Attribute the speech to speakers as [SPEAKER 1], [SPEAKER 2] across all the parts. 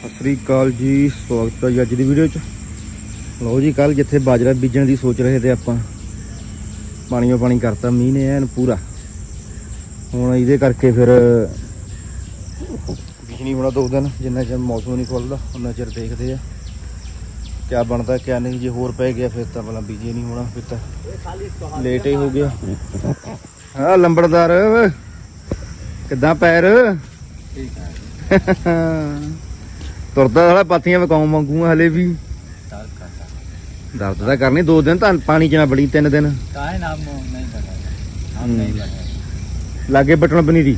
[SPEAKER 1] ਸਤਿ ਸ੍ਰੀ ਅਕਾਲ ਜੀ ਸਵਾਗਤ ਹੈ ਜੀ ਅੱਜ ਦੀ ਵੀਡੀਓ 'ਚ। ਲਓ ਜੀ ਕੱਲ ਜਿੱਥੇ ਬਾਜਰਾ ਬੀਜਣ ਦੀ ਸੋਚ ਰਹੇ ਤੇ ਆਪਾਂ ਪਾਣੀਓ ਪਾਣੀ ਕਰਤਾ ਮੀਂਹ ਨੇ ਐਨ ਪੂਰਾ। ਹੁਣ ਇਹਦੇ ਕਰਕੇ ਫਿਰ ਬੀਜ ਨਹੀਂ ਹੋਣਾ ਦੋ ਦਿਨ ਜਿੰਨਾ ਚਿਰ ਮੌਸਮ ਨਹੀਂ ਖੁੱਲਦਾ ਉਹਨਾਂ ਚਿਰ ਦੇਖਦੇ ਆ। ਕਿਆ ਬਣਦਾ ਕਿਆ ਨਹੀਂ ਜੇ ਹੋਰ ਪੈ ਗਿਆ ਫਿਰ ਤਾਂ ਭਲਾ ਬੀਜੇ ਨਹੀਂ ਹੋਣਾ ਫਿਰ ਤਾਂ ਲੇਟ ਹੀ ਹੋ ਗਿਆ। ਹਾਂ ਲੰਬੜਦਾਰ ਕਿੱਦਾਂ ਪੈਰ?
[SPEAKER 2] ਠੀਕ ਹੈ
[SPEAKER 1] ਤੁਰਦਾ ਸਾਲਾ ਪਾਥੀਆਂ ਵਕਾਉਂ ਮੰਗੂਆਂ ਹਲੇ ਵੀ। ਦਰਦ ਤਾਂ ਕਰਨੀ ਦੋ ਦਿਨ ਤਾਂ ਪਾਣੀ ਚ ਨਾ ਬੜੀ ਤਿੰਨ ਦਿਨ। ਲਾਗੇ ਬਟਣ
[SPEAKER 2] ਬਨੀਰੀ।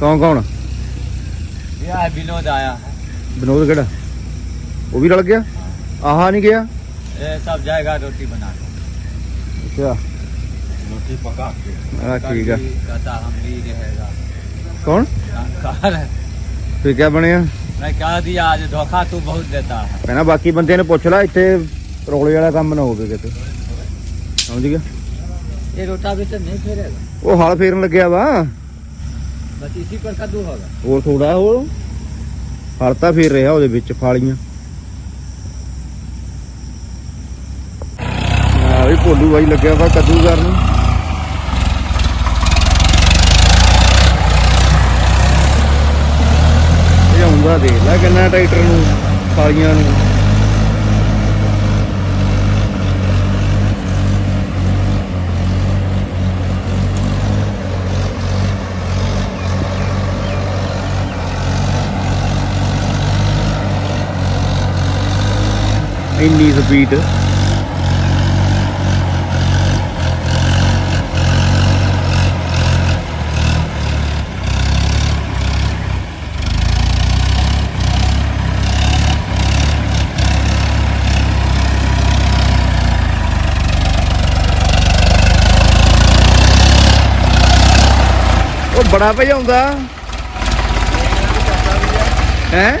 [SPEAKER 1] ਕੌਣ ਕੌਣ? ਵਿਨੋਦ ਕਿਹੜਾ? ਉਹ ਵੀ ਰਲ ਗਿਆ? ਆਹਾ ਨਹੀਂ ਗਿਆ?
[SPEAKER 2] ਇਹ ਸਭ ਜਾਏਗਾ ਰੋਟੀ ਬਣਾ ਕੇ।
[SPEAKER 1] ਅੱਛਾ।
[SPEAKER 2] ਰੋਟੀ ਪਕਾ ਕੇ।
[SPEAKER 1] ਆ ਠੀਕ ਆ।
[SPEAKER 2] ਕਹਤਾ ਹਮ ਰਹੇਗਾ।
[SPEAKER 1] ਕੌਣ?
[SPEAKER 2] ਕਾਰ ਹੈ
[SPEAKER 1] ਤੇ ਕੀ ਬਣਿਆ?
[SPEAKER 2] ਮੈਂ ਕਹਾ ਦਿਆ ਅੱਜ ਧੋਖਾ ਤੂੰ ਬਹੁਤ ਦੇਤਾ। ਹੈ
[SPEAKER 1] ਮੈਂ ਬਾਕੀ ਬੰਦੇ ਨੂੰ ਪੁੱਛ ਲੈ ਇੱਥੇ ਰੋਲੇ ਵਾਲਾ ਕੰਮ ਨਾ ਹੋਵੇ ਕਿਤੇ। ਸਮਝ ਗਿਆ
[SPEAKER 2] ਇਹ ਰੋਟਾ ਵੀ ਤੇ ਨਹੀਂ ਫੇਰੇਗਾ
[SPEAKER 1] ਉਹ ਹਲ ਫੇਰਨ ਲੱਗਿਆ ਵਾ।
[SPEAKER 2] ਬਸ ਇਸੇ ਪਰ ਕੱਦੂ ਹੋਗਾ
[SPEAKER 1] ਹੋਰ ਥੋੜਾ ਹੋਰ। ਹਲ ਫੇਰ ਰਿਹਾ ਉਹਦੇ ਵਿੱਚ ਫਾਲੀਆਂ। ਆ ਵੀ ਭੋਲੂ ਬਾਈ ਲੱਗਿਆ ਵਾ ਕੱਦੂ ਕਰਨ। ਇਹ ਆਉਂਦਾ ਦੇਖ ਲੈ ਕਿੰਨਾ ਟਰੈਕਟਰ ਨੂੰ ਫਾਲੀਆਂ ਨੂੰ। ਇੰਨੀ ਸਪੀਡ ਬੜਾ ਭਜਾਉਂਦਾ ਹੈ?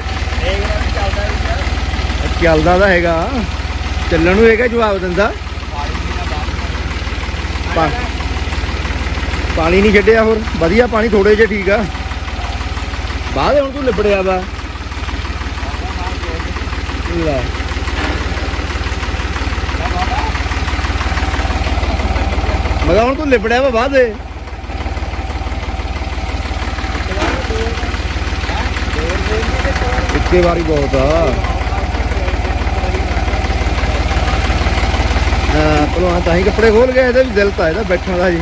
[SPEAKER 1] ਚੱਲਦਾ ਤਾਂ ਹੈਗਾ। ਚੱਲਣ ਨੂੰ ਹੈਗਾ ਜਵਾਬ ਦਿੰਦਾ। ਪਾ- ਪਾਣੀ ਨਹੀਂ ਛੱਡਿਆ ਹੋਰ। ਵਧੀਆ ਪਾਣੀ ਥੋੜੇ ਜਿਹਾ ਠੀਕ ਆ। ਬਾਅਦ ਹੁਣ ਤੂੰ ਲਿਬੜਿਆ ਵਾ। ਲੈ। ਮਗਾ ਹੁਣ ਤੂੰ ਲਿਬੜਿਆ ਵਾ ਬਾਅਦ। ਇੱਕੇ ਵਾਰੀ ਬਹੁਤ ਆ। ਪਹਿਲਾਂ ਤਾਂ ਹੀ ਕੱਪੜੇ ਖੋਲ ਗਏ ਇਹਦੇ ਵੀ ਦਿਲ ਤਾਂ ਇਹਦਾ ਬੈਠਣ ਦਾ ਜੀ।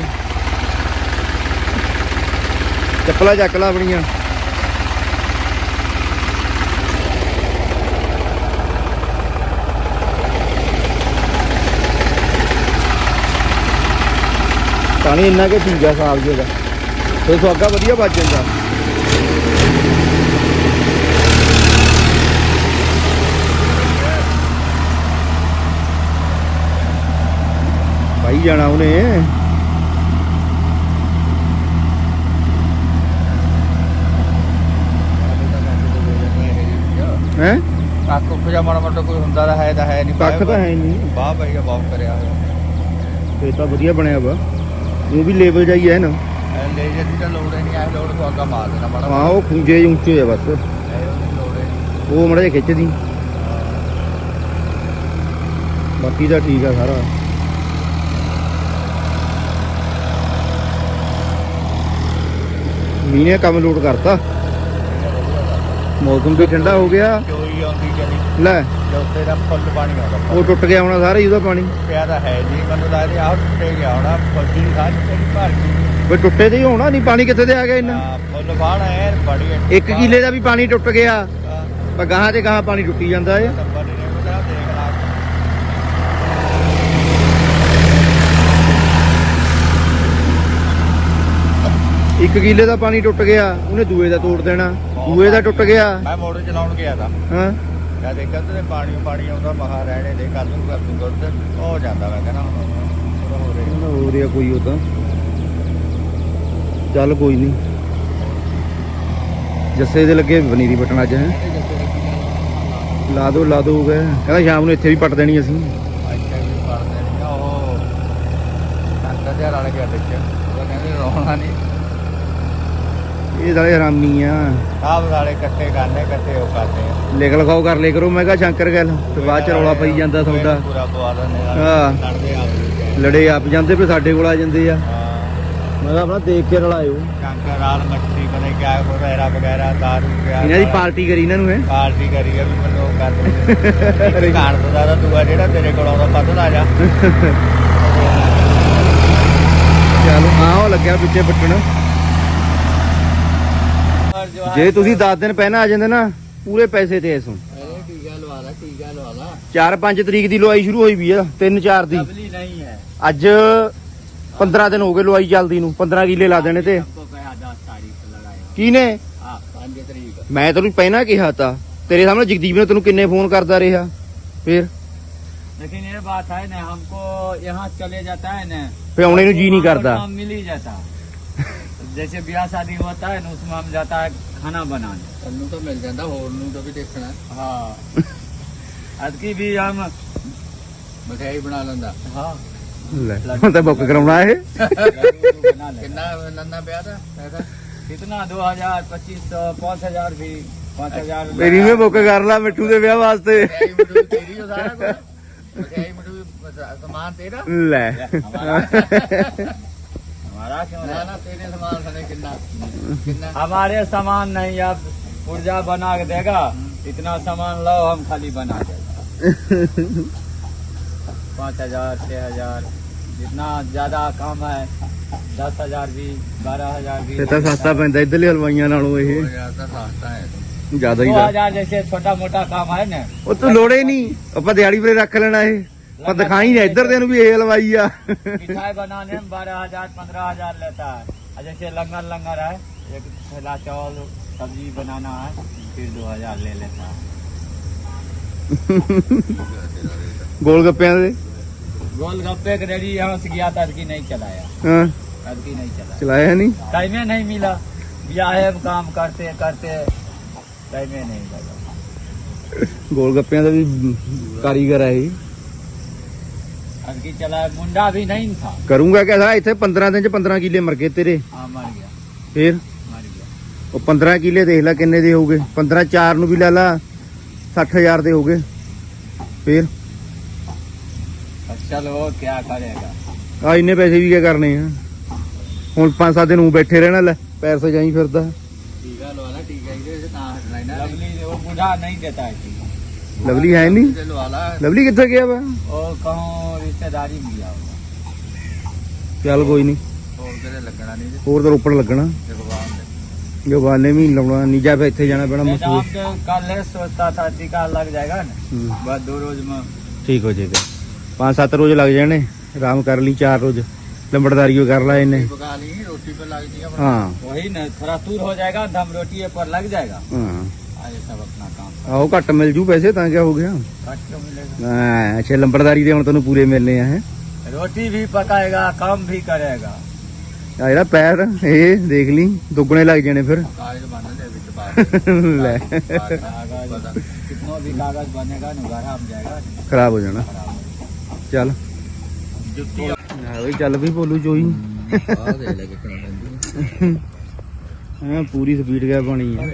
[SPEAKER 1] ਚੱਪਲਾਂ ਚੱਕ ਲਾ ਆਪਣੀਆਂ। ਪਾਣੀ ਇੰਨਾ ਕਿ ਠੀਕ ਆ ਸਾਫ਼ ਜਿਹਾ ਫਿਰ ਸੁਆਗਾ ਵਧੀਆ ਵੱਜ ਜਾਂਦਾ। ਜਾਣਾ ਉਹਨੇ। ਹੈ?
[SPEAKER 2] ਕੱਖ ਕੁਝ ਮਾੜਾ ਮੋਟਾ ਕੋਈ ਹੁੰਦਾ ਤਾਂ ਹੈ ਤਾਂ ਹੈ ਨਹੀਂ
[SPEAKER 1] ਕੱਖ ਤਾਂ ਹੈ ਨਹੀਂ
[SPEAKER 2] ਵਾਹ ਭਈਆ ਬਹੁਤ ਕਰਿਆ ਹੋਇਆ।
[SPEAKER 1] ਫੇਰ ਤਾਂ ਵਧੀਆ ਬਣਿਆ ਵਾ। ਉਹ ਵੀ ਲੈਵਲ ਜਾਈ ਹੈ ਨਾ।
[SPEAKER 2] ਲੇਜ਼ਰ ਦੀ ਤਾਂ ਲੋੜ ਹੀ ਨਹੀਂ ਆ ਲੋੜ ਤੋਂ ਅੱਗਾ ਮਾਰ ਦੇਣਾ ਮਾੜਾ
[SPEAKER 1] ਹਾਂ ਉਹ ਖੁੰਝੇ ਉੱਚੇ ਆ ਬਸ।
[SPEAKER 2] ਐ ਉਹਦੀ ਲੋੜ ਹੀ ਨਹੀਂ
[SPEAKER 1] ਉਹ ਮੜਾ ਜਿਹਾ ਖਿੱਚਦੀ। ਬਾਕੀ ਤਾਂ ਠੀਕ ਆ ਸਾਰਾ। ਮੀਂਹ ਨੇ ਕੰਮ ਲੋਡ ਕਰਤਾ। ਮੌਸਮ ਵੀ ਠੰਡਾ ਹੋ ਗਿਆ।
[SPEAKER 2] ਆਉਂਦੀ
[SPEAKER 1] ਲੈ।
[SPEAKER 2] ਜੋਤੇ ਦਾ ਫੁੱਲ ਪਾਣੀ ਆਉਂਦਾ
[SPEAKER 1] ਉਹ ਟੁੱਟ ਗਿਆ ਹੋਣਾ ਸਾਰਾ ਹੀ ਉਹਦਾ ਪਾਣੀ।
[SPEAKER 2] ਪਿਆ ਤਾਂ ਹੈ ਨਹੀਂ। ਮੈਨੂੰ ਲੱਗਦਾ ਆਹ ਟੁੱਟੇ ਗਿਆ ਹੋਣਾ। ਫੁੱਲੀ ਸਾਰੀ ਤੇਰੀ ਭਰ ਗਈ।
[SPEAKER 1] ਵੀ ਟੁੱਟੇ ਤੇ ਹੀ ਹੋਣਾ ਨਹੀਂ। ਪਾਣੀ ਕਿੱਥੇ ਤੇ ਆ ਗਿਆ ਇੰਨਾ?
[SPEAKER 2] ਫੁੱਲ ਬਾਣ ਐ ਬੜੀ
[SPEAKER 1] ਇੱਕ ਕਿੱਲੇ ਦਾ ਵੀ ਪਾਣੀ ਟੁੱਟ ਗਿਆ। ਪਰ ਗਾਹਾਂ ਤੇ ਗਾਹਾਂ ਪਾਣੀ ਟੁੱਟੀ ਜਾਂਦਾ
[SPEAKER 2] ਨੰਬਰ ਨਹੀਂ ਪਤਾ ਦੇਖ ਲਾ
[SPEAKER 1] ਇੱਕ ਕਿੱਲੇ ਦਾ ਪਾਣੀ ਟੁੱਟ ਗਿਆ ਉਹਨੇ ਦੂਏ ਦਾ ਤੋੜ ਦੇਣਾ। ਦੂਏ ਦਾ ਟੁੱਟ ਗਿਆ।
[SPEAKER 2] ਮੈਂ ਮੋਟਰ ਚਲਾਉਣ ਗਿਆ ਤਾਂ।
[SPEAKER 1] ਹਾਂ।
[SPEAKER 2] ਮੈਂ ਦੇਖਿਆ ਤੇ ਪਾਣੀ ਪਾਣੀ ਆਉਂਦਾ ਮਹਾ ਰਹਿਣੇ ਦੇ ਕੱਲ ਨੂੰ ਕਰ ਦੂੰ ਦੁੱਧ ਹੋ ਜਾਂਦਾ ਮੈਂ ਕਹਿੰਦਾ ਹੁਣ ਹੋ ਰਿਹਾ।
[SPEAKER 1] ਹੋ ਰਿਹਾ ਕੋਈ ਉਹ ਤਾਂ ਚੱਲ ਕੋਈ ਨਹੀਂ। ਜੱਸੇ ਦੇ ਲੱਗੇ ਪਨੀਰੀ ਪਟਣ ਅੱਜ ਹੈ। ਲਾ ਦੋ ਲਾ ਦੋ ਗਏ ਕਹਿੰਦਾ ਸ਼ਾਮ ਨੂੰ ਇੱਥੇ ਵੀ ਪੱਟ ਦੇਣੀ ਅਸੀਂ।
[SPEAKER 2] ਇੱਥੇ ਵੀ ਪੜਦੇ ਨਹੀਂ ਉਹ। ਸੰਤ ਦੇ ਰਲ ਗਿਆ ਵਿੱਚ। ਉਹ ਕਹਿੰਦੇ ਰੋਣਾ ਨਹੀਂ।
[SPEAKER 1] ਇਹ ਸਾਲੇ ਹਰਾਮੀ ਆ।
[SPEAKER 2] ਸਭ ਵਾਲੇ ਇਕੱਠੇ ਕਰਨੇ ਇਕੱਠੇ ਉਹ ਕਰਦੇ ਆ।
[SPEAKER 1] ਲਿਖ ਲਿਖਾਓ ਕਰ ਲਿਆ ਕਰੋ। ਮੈਂ ਕਿਹਾ ਸ਼ੰਕਰ ਗੱਲ ਤੇ ਬਾਅਦ ਚ ਰੌਲਾ ਪਈ ਜਾਂਦਾ ਤੁਹਾਡਾ
[SPEAKER 2] ਪੂਰਾ ਪਵਾ ਦਿੰਦੇ ਆ।
[SPEAKER 1] ਹਾਂ।
[SPEAKER 2] ਲੜਦੇ ਆ
[SPEAKER 1] ਲੜੇ ਆਪ ਜਾਂਦੇ ਫਿਰ ਸਾਡੇ ਕੋਲ ਆ ਜਾਂਦੇ ਆ। ਮੈਂ ਕਿਹਾ ਆਪਣਾ ਦੇਖ ਕੇ ਰਲਾਇਓ।
[SPEAKER 2] ਸ਼ੰਕਰ ਰਾਲ ਮੱਛੀ ਨੀ ਕਿਆ ਵਗੈਰਾ ਵਗੈਰਾ ਦਾਰੂ ਪਿਆ
[SPEAKER 1] ਇਹਨਾਂ ਦੀ ਪਾਰਟੀ ਕਰੀ ਇਹਨਾਂ ਨੂੰ ਹੈ
[SPEAKER 2] ਪਾਰਟੀ ਕਰੀ ਆ ਵੀ ਮੈਨੂੰ ਉਹ ਕਰ ਦੇ ਕਾਣ ਤੋਂ ਜ਼ਿਆਦਾ ਦੂਆ ਜਿਹੜਾ ਤੇਰੇ ਕੋਲ ਆਉਂਦਾ ਪੱਤ ਲਾ ਜਾ।
[SPEAKER 1] ਚਲੋ ਹਾਂ ਉਹ ਲੱਗਿਆ ਪਿੱਛੇ ਬੱਟਣ ਜੇ ਤੁਸੀਂ 10 ਦਿਨ ਪਹਿਲਾਂ ਆ ਜਾਂਦੇ ਨਾ ਪੂਰੇ ਪੈਸੇ ਤੇ ਐਸੋਂ
[SPEAKER 2] ਅਰੇ ਟੀਕਾ ਲਵਾ ਲਾ ਟੀਕਾ ਲਵਾ ਲਾ
[SPEAKER 1] 4-5 ਤਰੀਕ ਦੀ ਲਵਾਈ ਸ਼ੁਰੂ ਹੋਈ ਵੀ ਆ 3-4 ਦੀ
[SPEAKER 2] ਡਬਲੀ ਨਹੀਂ ਹੈ
[SPEAKER 1] ਅੱਜ 15 ਦਿਨ ਹੋ ਗਏ ਲਵਾਈ ਚੱਲਦੀ ਨੂੰ 15 ਕਿੱਲੇ ਲਾ ਦੇਣੇ ਤੇ
[SPEAKER 2] हमको कहा दस तारीख से लगाया
[SPEAKER 1] ਕਿਹਨੇ
[SPEAKER 2] हाँ पाँच तारीख
[SPEAKER 1] ਮੈਂ ਤੈਨੂੰ ਪਹਿਲਾਂ ਕਿਹਾ ਤਾ ਤੇਰੇ ਸਾਹਮਣੇ ਜਗਦੀਪ ਨੇ ਤੈਨੂੰ ਕਿੰਨੇ ਫੋਨ ਕਰਦਾ ਰਿਹਾ ਫਿਰ
[SPEAKER 2] लेकिन ये बात है ना हमको यहाँ चले जाता है ना
[SPEAKER 1] ਫੇ ਆਉਣੇ ਨੂੰ ਜੀ ਨਹੀਂ
[SPEAKER 2] वहाँ पर
[SPEAKER 1] ਕਰਦਾ
[SPEAKER 2] काम मिल ही जाता जैसे ब्याह शादी होता है ना उसमें हम जाता है खाना बनाने
[SPEAKER 3] ਸਾਨੂੰ ਤਾਂ ਮਿਲ ਜਾਂਦਾ ਹੋਰ ਨੂੰ ਤਾਂ ਵੀ ਦੇਖਣਾ
[SPEAKER 2] हाँ अदकी भी हम
[SPEAKER 3] ਮਠਿਆਈ ਬਣਾ ਲੈਂਦਾ
[SPEAKER 2] हाँ
[SPEAKER 1] ਲੈ ਹੁਣ ਤਾਂ ਬੁੱਕ ਕਰਾਉਣਾ ਇਹ
[SPEAKER 2] बना ले
[SPEAKER 3] ਕਿੰਨਾ ਨੰਨਾ ਵਿਆਹ ਦਾ ਪੈਸਾ
[SPEAKER 2] कितना दो हजार पच्चीस सौ पाँच हजार भी पाँच हजार
[SPEAKER 1] ਮੇਰੀ ਵੀ ਬੁੱਕ ਕਰ ਲਾ ਮਿੱਠੂ ਦੇ ਵਿਆਹ ਵਾਸਤੇ
[SPEAKER 3] ਮਠਿਆਈ ਮਠੂ ਤੇਰੀ ਉਹ ਸਾਰਾ ਕੁਝ ਮਠਿਆਈ ਮਠੂ ਸਮਾਨ ਤੇਰਾ
[SPEAKER 1] ਲੈ
[SPEAKER 2] हमारा क्यों
[SPEAKER 3] ਨਾ ਨਾ ਤੇਰੇ ਸਮਾਨ ਸਣੇ ਕਿੰਨਾ ਕਿੰਨਾ
[SPEAKER 2] हमारे सामान नहीं अब पुर्जा बना के देगा इतना सामान लाओ हम खाली बना देगा पाँच हजार छह हजार जितना ज्यादा काम है दस हजार भी बारह हजार भी
[SPEAKER 1] ਇਹ ਤਾਂ ਸਸਤਾ ਪੈਂਦਾ ਇਧਰਲੇ ਹਲਵਾਈਆਂ ਨਾਲੋਂ ਇਹ
[SPEAKER 3] ਹੋਰ ਯਾਰ ਤਾਂ ਸਸਤਾ ਹੈ
[SPEAKER 1] ਜ਼ਿਆਦਾ ਹੀ
[SPEAKER 2] दो
[SPEAKER 1] ਦਾ
[SPEAKER 2] हजार जैसे छोटा मोटा काम है ना
[SPEAKER 1] ਉਹ ਤੂੰ ਲੋੜੇ ਨਹੀਂ ਆਪਾਂ ਦਿਹਾੜੀ ਵੇਲੇ ਰੱਖ ਲੈਣਾ ਇਹ पर दिखाई ना इधर देन भी हेल भाई आ
[SPEAKER 2] मिठाई बनाने में बारह हजार पंद्रह हजार लेता है जैसे लंगर लंगर है एक थैला चावल सब्जी बनाना है फिर दो हजार ले लेता है
[SPEAKER 1] गोलगप्पे
[SPEAKER 2] गोलगप्पे के रेडी यहाँ से गया तड़की नहीं चलाया तड़की नहीं चलाया
[SPEAKER 1] चलाया नहीं
[SPEAKER 2] टाइमे नहीं मिला ब्याह काम करते करते टाइमे नहीं लगा
[SPEAKER 1] गोलगप्पिया का भी कारीगर है ਆ ਇਹ
[SPEAKER 2] अदकी चलाया मुंडा भी नहीं था
[SPEAKER 1] ਕਰੂੰਗਾ ਕਿਹਦਾ ਇੱਥੇ 15 ਦਿਨ ਚ 15 ਕਿੱਲੇ ਮਰ ਗਏ ਤੇਰੇ
[SPEAKER 2] हाँ मर गया
[SPEAKER 1] ਫੇਰ
[SPEAKER 2] मर गया
[SPEAKER 1] ਉਹ 15 ਕਿੱਲੇ ਦੇਖ ਲੈ ਕਿੰਨੇ ਦੇ ਹੋਗੇ 15 4 ਨੂੰ ਵੀ ਲੈ ਲਾ 60000 ਦੇ ਹੋਗੇ ਫੇਰ
[SPEAKER 2] अब चलो क्या करेगा
[SPEAKER 1] ਆ ਇੰਨੇ ਪੈਸੇ ਵੀ ਕੀ ਕਰਨੇ ਆ ਹੁਣ 5-7 ਦਿਨ ਉਹ ਬੈਠੇ ਰਹਿਣਾ ਲੈ ਪੈਰ ਸਜਾਈ ਫਿਰਦਾ
[SPEAKER 3] ਟੀਕਾ ਲਵਾ ਲਾ ਟੀਕਾ ਇਹਦੇ ਵਿੱਚ ਤਾਂ ਹਟਣਾ ਹੀ ਨਾ
[SPEAKER 2] लवली वो बूढ़ा नहीं देता है टीका।
[SPEAKER 1] ਲਵਲੀ ਹੈ ਨਹੀਂ
[SPEAKER 3] ਤੇ ਲਵਾ ਲਾ
[SPEAKER 1] ਲਵਲੀ ਕਿੱਥੇ ਗਿਆ ਵਾ
[SPEAKER 2] वो कहूँ रिश्तेदारी में गया होगा
[SPEAKER 1] ਚੱਲ ਕੋਈ ਨਹੀਂ
[SPEAKER 3] ਹੋਰ ਤੇਰੇ ਲੱਗਣਾ ਨਹੀਂ ਤੇ
[SPEAKER 1] ਹੋਰ ਤਾਂ ਰੋਪੜ ਲੱਗਣਾ
[SPEAKER 3] ਭਗਵਾਨ ਦੇ
[SPEAKER 1] ਜਵਾਨੇ ਵੀ ਨੀ ਲਾਉਣਾ ਨਹੀਂ ਜਾ ਫੇ ਇੱਥੇ ਜਾਣਾ ਪੈਣਾ
[SPEAKER 2] नहीं तो
[SPEAKER 1] ਮਸੂਰ
[SPEAKER 2] हम तो कल सोचता था टीका लग जाएगा ना
[SPEAKER 1] ਹੂੰ,
[SPEAKER 2] बस दो रोज में
[SPEAKER 1] ਠੀਕ ਹੋ ਜਾਏਗਾ ਪੰਜ ਸੱਤ ਰੋਜ਼ ਲੱਗ ਜਾਣੇ ਆਰਾਮ ਕਰ ਲਈ ਚਾਰ ਰੋਜ਼ ਲੰਬੜਦਾਰੀ ਕਰ ਲਾ ਇਹਨੇ
[SPEAKER 3] ਪਕਾ ਲਈ ਰੋਟੀ ਪਰ ਲੱਗਦੀ ਆ
[SPEAKER 1] ਹਾਂ
[SPEAKER 2] वही ना थोड़ा दूर हो जाएगा दम रोटी पर लग जाएगा
[SPEAKER 1] ਹਾਂ
[SPEAKER 2] ਅਜੇ
[SPEAKER 1] ਸਭ ਘੱਟ ਮਿਲ ਜੂ ਪੈਸੇ ਤਾਂ ਕਿਆ ਹੋ ਗਿਆ?
[SPEAKER 2] ਘੱਟ ਕਿਉਂ ਮਿਲੇਗਾ
[SPEAKER 1] ਹਾਂ ਅੱਛਾ ਲੰਬੜਦਾਰੀ ਦੇ ਹੁਣ ਤੈਨੂੰ ਪੂਰੇ ਮਿਲਨੇ ਆ ਹੈ?
[SPEAKER 2] ਰੋਟੀ ਵੀ ਪਕਾਏਗਾ ਕੰਮ ਵੀ ਕਰੇਗਾ।
[SPEAKER 1] ਆ ਜਿਹੜਾ ਪੈਰ ਇਹ ਦੇਖ ਲਈ ਦੁੱਗਣੇ ਲੱਗ ਜਾਣੇ ਫਿਰ। ਖਰਾਬ ਹੋ ਜਾਣਾ। ਚੱਲ।
[SPEAKER 3] ਜੁੱਤੀ
[SPEAKER 1] ਆ। ਵੀ ਚੱਲ ਵੀ ਬੋਲੂ ਜੋਈ।
[SPEAKER 3] ਆ ਦੇ ਲੈ ਕੇ ਕਣਾ ਪੈਂਦੀ
[SPEAKER 1] ਹਾਂ ਪੂਰੀ ਸਪੀਡ ਗਿਆ ਬਣੀ ਆ।
[SPEAKER 3] ਨਾ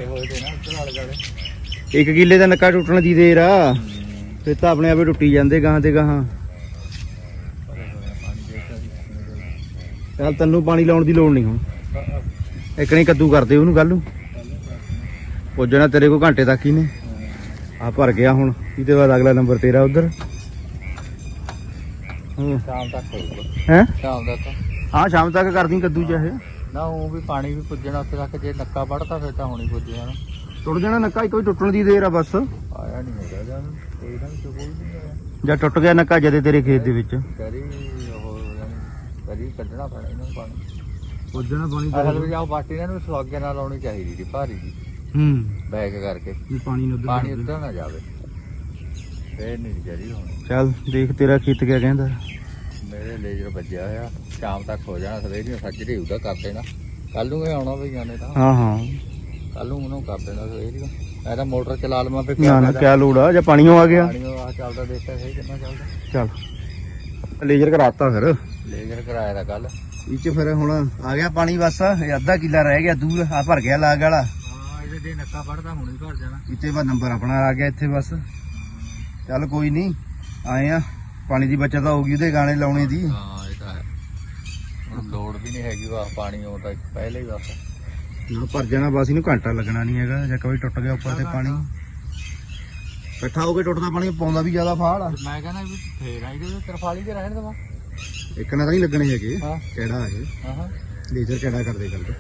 [SPEAKER 1] ਇੱਕ ਕਿੱਲੇ ਦਾ ਨੱਕਾ ਟੁੱਟਣ ਦੀ ਦੇਰ ਆ। ਫਿਰ ਤਾਂ ਆਪਣੇ ਆਪੇ ਟੁੱਟੀ ਜਾਂਦੇ ਗਾਹਾਂ ਤੇ ਗਾਹਾਂ। ਚੱਲ ਤੈਨੂੰ ਪਾਣੀ ਲਾਉਣ ਦੀ ਲੋੜ ਨਹੀਂ ਹੁਣ। ਇੱਕ ਨਹੀਂ ਕੱਦੂ ਕਰਦੇ ਉਹਨੂੰ ਗੱਲ ਨੂੰ। ਪੁੱਜਣਾ ਤੇਰੇ ਕੋ ਘੰਟੇ ਤੱਕ ਹੀ ਨੇ। ਆ ਭਰ ਗਿਆ ਹੁਣ। ਇਹਦੇ ਬਾਅਦ ਅਗਲਾ ਨੰਬਰ ਤੇਰਾ ਉਧਰ।
[SPEAKER 3] ਸ਼ਾਮ ਤੱਕ ਹੋਊਗਾ।
[SPEAKER 1] ਹੈ?
[SPEAKER 3] ਸ਼ਾਮ ਤੱਕ।
[SPEAKER 1] ਹਾਂ ਸ਼ਾਮ ਤੱਕ ਕਰਦੀ ਕੱਦੂ ਚਾਹੇ।
[SPEAKER 3] ਨਾ ਉਹ ਵੀ ਪਾਣੀ ਵੀ ਪੁੱਜਣਾ ਉੱਥੇ ਤੱਕ ਜੇ ਨੱਕਾ ਵੜਦਾ ਫਿਰ ਤਾਂ ਹੁਣੀ ਪੁੱਜ ਜਾਣਾ।
[SPEAKER 1] ਟੁੱਟ ਜਾਣਾ ਨੱਕਾ ਵਾਰੀ ਟੁੱਟਣ ਦੀ ਦੇਰ ਆ ਬਸ।
[SPEAKER 3] ਆਇਆ ਨਹੀਂ ਹੈਗਾ ਜਾਨ ਕੋਈ ਨਾ ਕੋਈ ਨਹੀਂ ਆਇਆ।
[SPEAKER 1] ਜਾਂ ਟੁੱਟ ਗਿਆ ਨੱਕਾ ਜਦੇ ਤੇਰੇ ਖੇਤ ਦੇ ਵਿੱਚ।
[SPEAKER 3] ਕਰੀ ਉਹ ਕਰੀ ਕੱਢਣਾ ਪੈਣਾ ਇਹਨਾਂ ਨੂੰ ਪਾਣੀ।
[SPEAKER 1] ਪੁੱਜਣਾ ਪਾਣੀ
[SPEAKER 3] ਅਸਲ ਵਿੱਚ ਆਹ ਬਾਟੀ ਇਹਨਾਂ ਨੂੰ ਸੁਆਗੇ ਨਾਲ ਲਾਉਣੀ ਚਾਹੀਦੀ ਸੀ ਭਾਰੀ ਜੀ।
[SPEAKER 1] ਹੂੰ।
[SPEAKER 3] ਬੈਗ ਕਰਕੇ।
[SPEAKER 1] ਵੀ ਪਾਣੀ ਨੂੰ
[SPEAKER 3] ਪਾਣੀ ਉੱਧਰ ਨਾ ਜਾਵੇ। ਫੇਰ ਨਹੀਂ ਜਰੀ ਹੋਣੀ
[SPEAKER 1] ਚੱਲ ਦੇਖ ਤੇਰਾ ਖੇਤ ਕਿਆ ਕਹਿੰਦਾ।
[SPEAKER 3] ਲੇਜਰ ਵੱਜਿਆ ਹੋਇਆ ਸ਼ਾਮ ਤੱਕ ਹੋ ਜਾਣਾ ਸਵੇਰ ਨੂੰ ਸੱਜਰੇ ਉਹਦਾ ਕਰ ਦੇਣਾ। ਕੱਲ ਨੂੰ ਇਹ ਆਉਣਾ ਵੀ ਜਾਣੇ ਤਾਂ।
[SPEAKER 1] ਹਾਂ ਹਾਂ।
[SPEAKER 3] ਕੱਲ ਨੂੰ ਉਹਨੂੰ ਕਰ ਦੇਣਾ ਸਵੇਰ ਨੂੰ। ਮੈਂ ਤਾਂ ਮੋਟਰ ਚਲਾ ਲਵਾਂ ਫੇ
[SPEAKER 1] ਨਾ ਨਾ ਕਿਆ ਲੋੜ ਆ? ਜਾਂ ਪਾਣੀਓ ਆ ਗਿਆ?
[SPEAKER 3] ਪਾਣੀ ਆ ਚੱਲਦਾ ਦੇਖਿਆ ਸਹੀ ਕਿੰਨਾ ਚੱਲਦਾ।
[SPEAKER 1] ਚੱਲ। ਲੇਜ਼ਰ ਕਰਾਤਾ ਫਿਰ।
[SPEAKER 3] ਲੇਜਰ ਕਰਾਇਆ ਦਾ ਕੱਲ
[SPEAKER 1] ਇਹ ਚ ਫਿਰ ਹੁਣ ਆ ਗਿਆ ਪਾਣੀ ਬਸ। ਇਹ ਅੱਧਾ ਕਿੱਲਾ ਰਹਿ ਗਿਆ ਦੂਰ ਆ ਭਰ ਗਿਆ ਲਾਗ ਵਾਲਾ।
[SPEAKER 4] ਹਾਂ ਇਹਦੇ ਦੇ ਨੱਕਾ ਫੜਦਾ ਹੁਣੇ ਭਰ ਜਾਣਾ।
[SPEAKER 1] ਇੱਥੇ ਬਾ ਨੰਬਰ ਆਪਣਾ ਆ ਗਿਆ ਇੱਥੇ ਬਸ। ਚੱਲ ਕੋਈ ਨਹੀਂ ਆਏ ਆ। ਪਾਣੀ ਦੀ ਬਚਤ ਹੋ ਗਈ ਉਹਦੇ ਗਾਣੇ ਲਾਉਣੇ ਦੀ।
[SPEAKER 4] ਹਾਂ ਇਹ ਤਾਂ ਹੈ। ਹੁਣ ਲੋੜ ਵੀ ਨਹੀਂ ਹੈਗੀ ਵਾ ਪਾਣੀ ਆਉਂਦਾ ਪਹਿਲੇ ਹੀ ਬਸ।
[SPEAKER 1] ਨਾ ਭਰ ਜਾਣਾ ਬਸ ਇਹਨੂੰ ਘੰਟਾ ਲੱਗਣਾ ਨਹੀਂ ਹੈਗਾ। ਜੇ ਕੋਈ ਟੁੱਟ ਗਿਆ ਉੱਪਰ ਤੇ ਪਾਣੀ। ਇਕੱਠਾ ਹੋ ਕੇ ਟੁੱਟਦਾ ਪਾਣੀ ਪਾਉਂਦਾ ਵੀ ਜ਼ਿਆਦਾ ਫਾੜ। ਆ
[SPEAKER 4] ਮੈਂ ਕਹਿੰਦਾ ਵੀ ਫੇਰ ਆਈ ਤੇ ਤਰਫਾਲੀ ਤੇ ਰਹਿਣ ਦਵਾ।
[SPEAKER 1] ਇੱਕ ਨਾ ਤਾਂ ਨਹੀਂ ਲੱਗਣੇ ਹੈਗੇ।
[SPEAKER 4] ਹਾਂ।
[SPEAKER 1] ਕਿਹੜਾ
[SPEAKER 4] ਹਾਂ
[SPEAKER 1] ਲੇਜ਼ਰ ਕਿਹੜਾ ਕਰਦੇ ਕਰਦੇ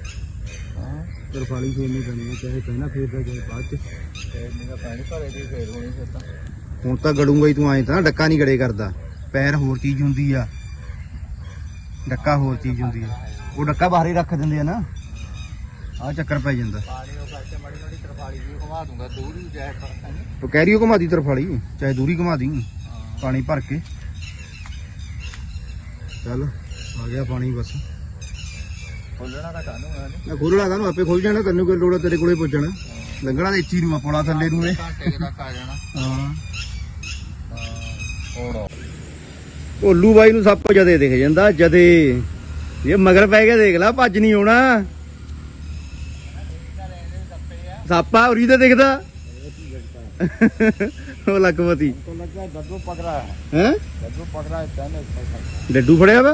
[SPEAKER 4] ਹਾਂ।
[SPEAKER 1] ਤਰਫਾਲੀ ਫੇਰਨੀ ਪੈਣੀ ਹੈ ਚਾਹੇ ਪਹਿਲਾਂ ਫੇਰਦਾ ਚਾਹੇ ਬਾਅਦ ਚ।
[SPEAKER 4] ਫੇਰ ਨਹੀਂ ਤਾਂ ਪਾਣੀ ਭਰੇ ਦੀ ਫੇਰ ਹੋਣੀ ਫਿਰ ਤਾਂ।
[SPEAKER 1] ਹੁਣ ਤਾਂ ਗੜੂੰਗਾ ਹੀ ਤੂੰ ਐਂ ਤਾਂ ਡੱਕਾ ਨਹੀਂ ਗੜੇ ਕਰਦਾ। ਪੈਰ ਹੋਰ ਚੀਜ਼ ਹੁੰਦੀ ਆ। ਡੱਕਾ ਹੋਰ ਚੀਜ਼ ਹੁੰਦੀ ਆ। ਉਹ ਡੱਕਾ ਬਾਹਰ ਹੀ ਰੱਖ ਦਿੰਦੇ ਆ ਨਾ। ਆ ਚੱਕਰ ਪੈ ਜਾਂਦਾ।
[SPEAKER 4] ਉਹ ਕਰਕੇ ਮਾੜੀ ਤਰਫਾਲੀ,
[SPEAKER 1] ਚਾਹੇ ਦੂਰੀ ਘੁਮਾ ਦੀ, ਪਾਣੀ ਭਰ ਕੇ। ਚੱਲ, ਆ ਗਿਆ ਪਾਣੀ ਬਸ।
[SPEAKER 4] ਖੋਲਣਾ ਤਾਂ ਕਾਨੂੰ ਹੈ ਨੀ
[SPEAKER 1] ਮੈਂ ਖੋਲਣਾ ਕਾਹਨੂੰ, ਆਪੇ ਖੋਲ ਜਾਣਾ, ਤੈਨੂੰ ਕੋਈ ਲੋੜ ਤੇਰੇ ਕੋਲੇ ਪੁੱਜਣਾ। ਲੰਘਣਾ ਤੇ ਇੱਥੇ ਨੂੰ ਆ ਪੌਣਾ ਥੱਲੇ ਨੂੰ ਇਹ।
[SPEAKER 4] ਘੰਟੇ ਤੱਕ ਆ ਜਾਣਾ
[SPEAKER 1] ਹਾਂ।
[SPEAKER 4] ਹੁਣ
[SPEAKER 1] ਭੋਲੂ ਬਾਈ ਨੂੰ ਸੱਪ ਜਦੇ ਦਿਖ ਜਾਂਦਾ ਜਦੇ ਇਹ ਮਗਰ ਪੈ ਗਿਆ ਦੇਖ ਲੈ ਭੱਜ ਨਹੀਂ ਆਉਣਾ ਸੱਪਾ ਉਰੀ ਤੇ ਦਿਖਦਾ ਉਹ ਲੱਕਪਤੀ
[SPEAKER 4] तो लग गया गद्दू पक रहा है
[SPEAKER 1] ਹੈ
[SPEAKER 4] गद्दू पक रहा है कहने
[SPEAKER 1] ਡੱਡੂ ਫੜਿਆ ਵਾ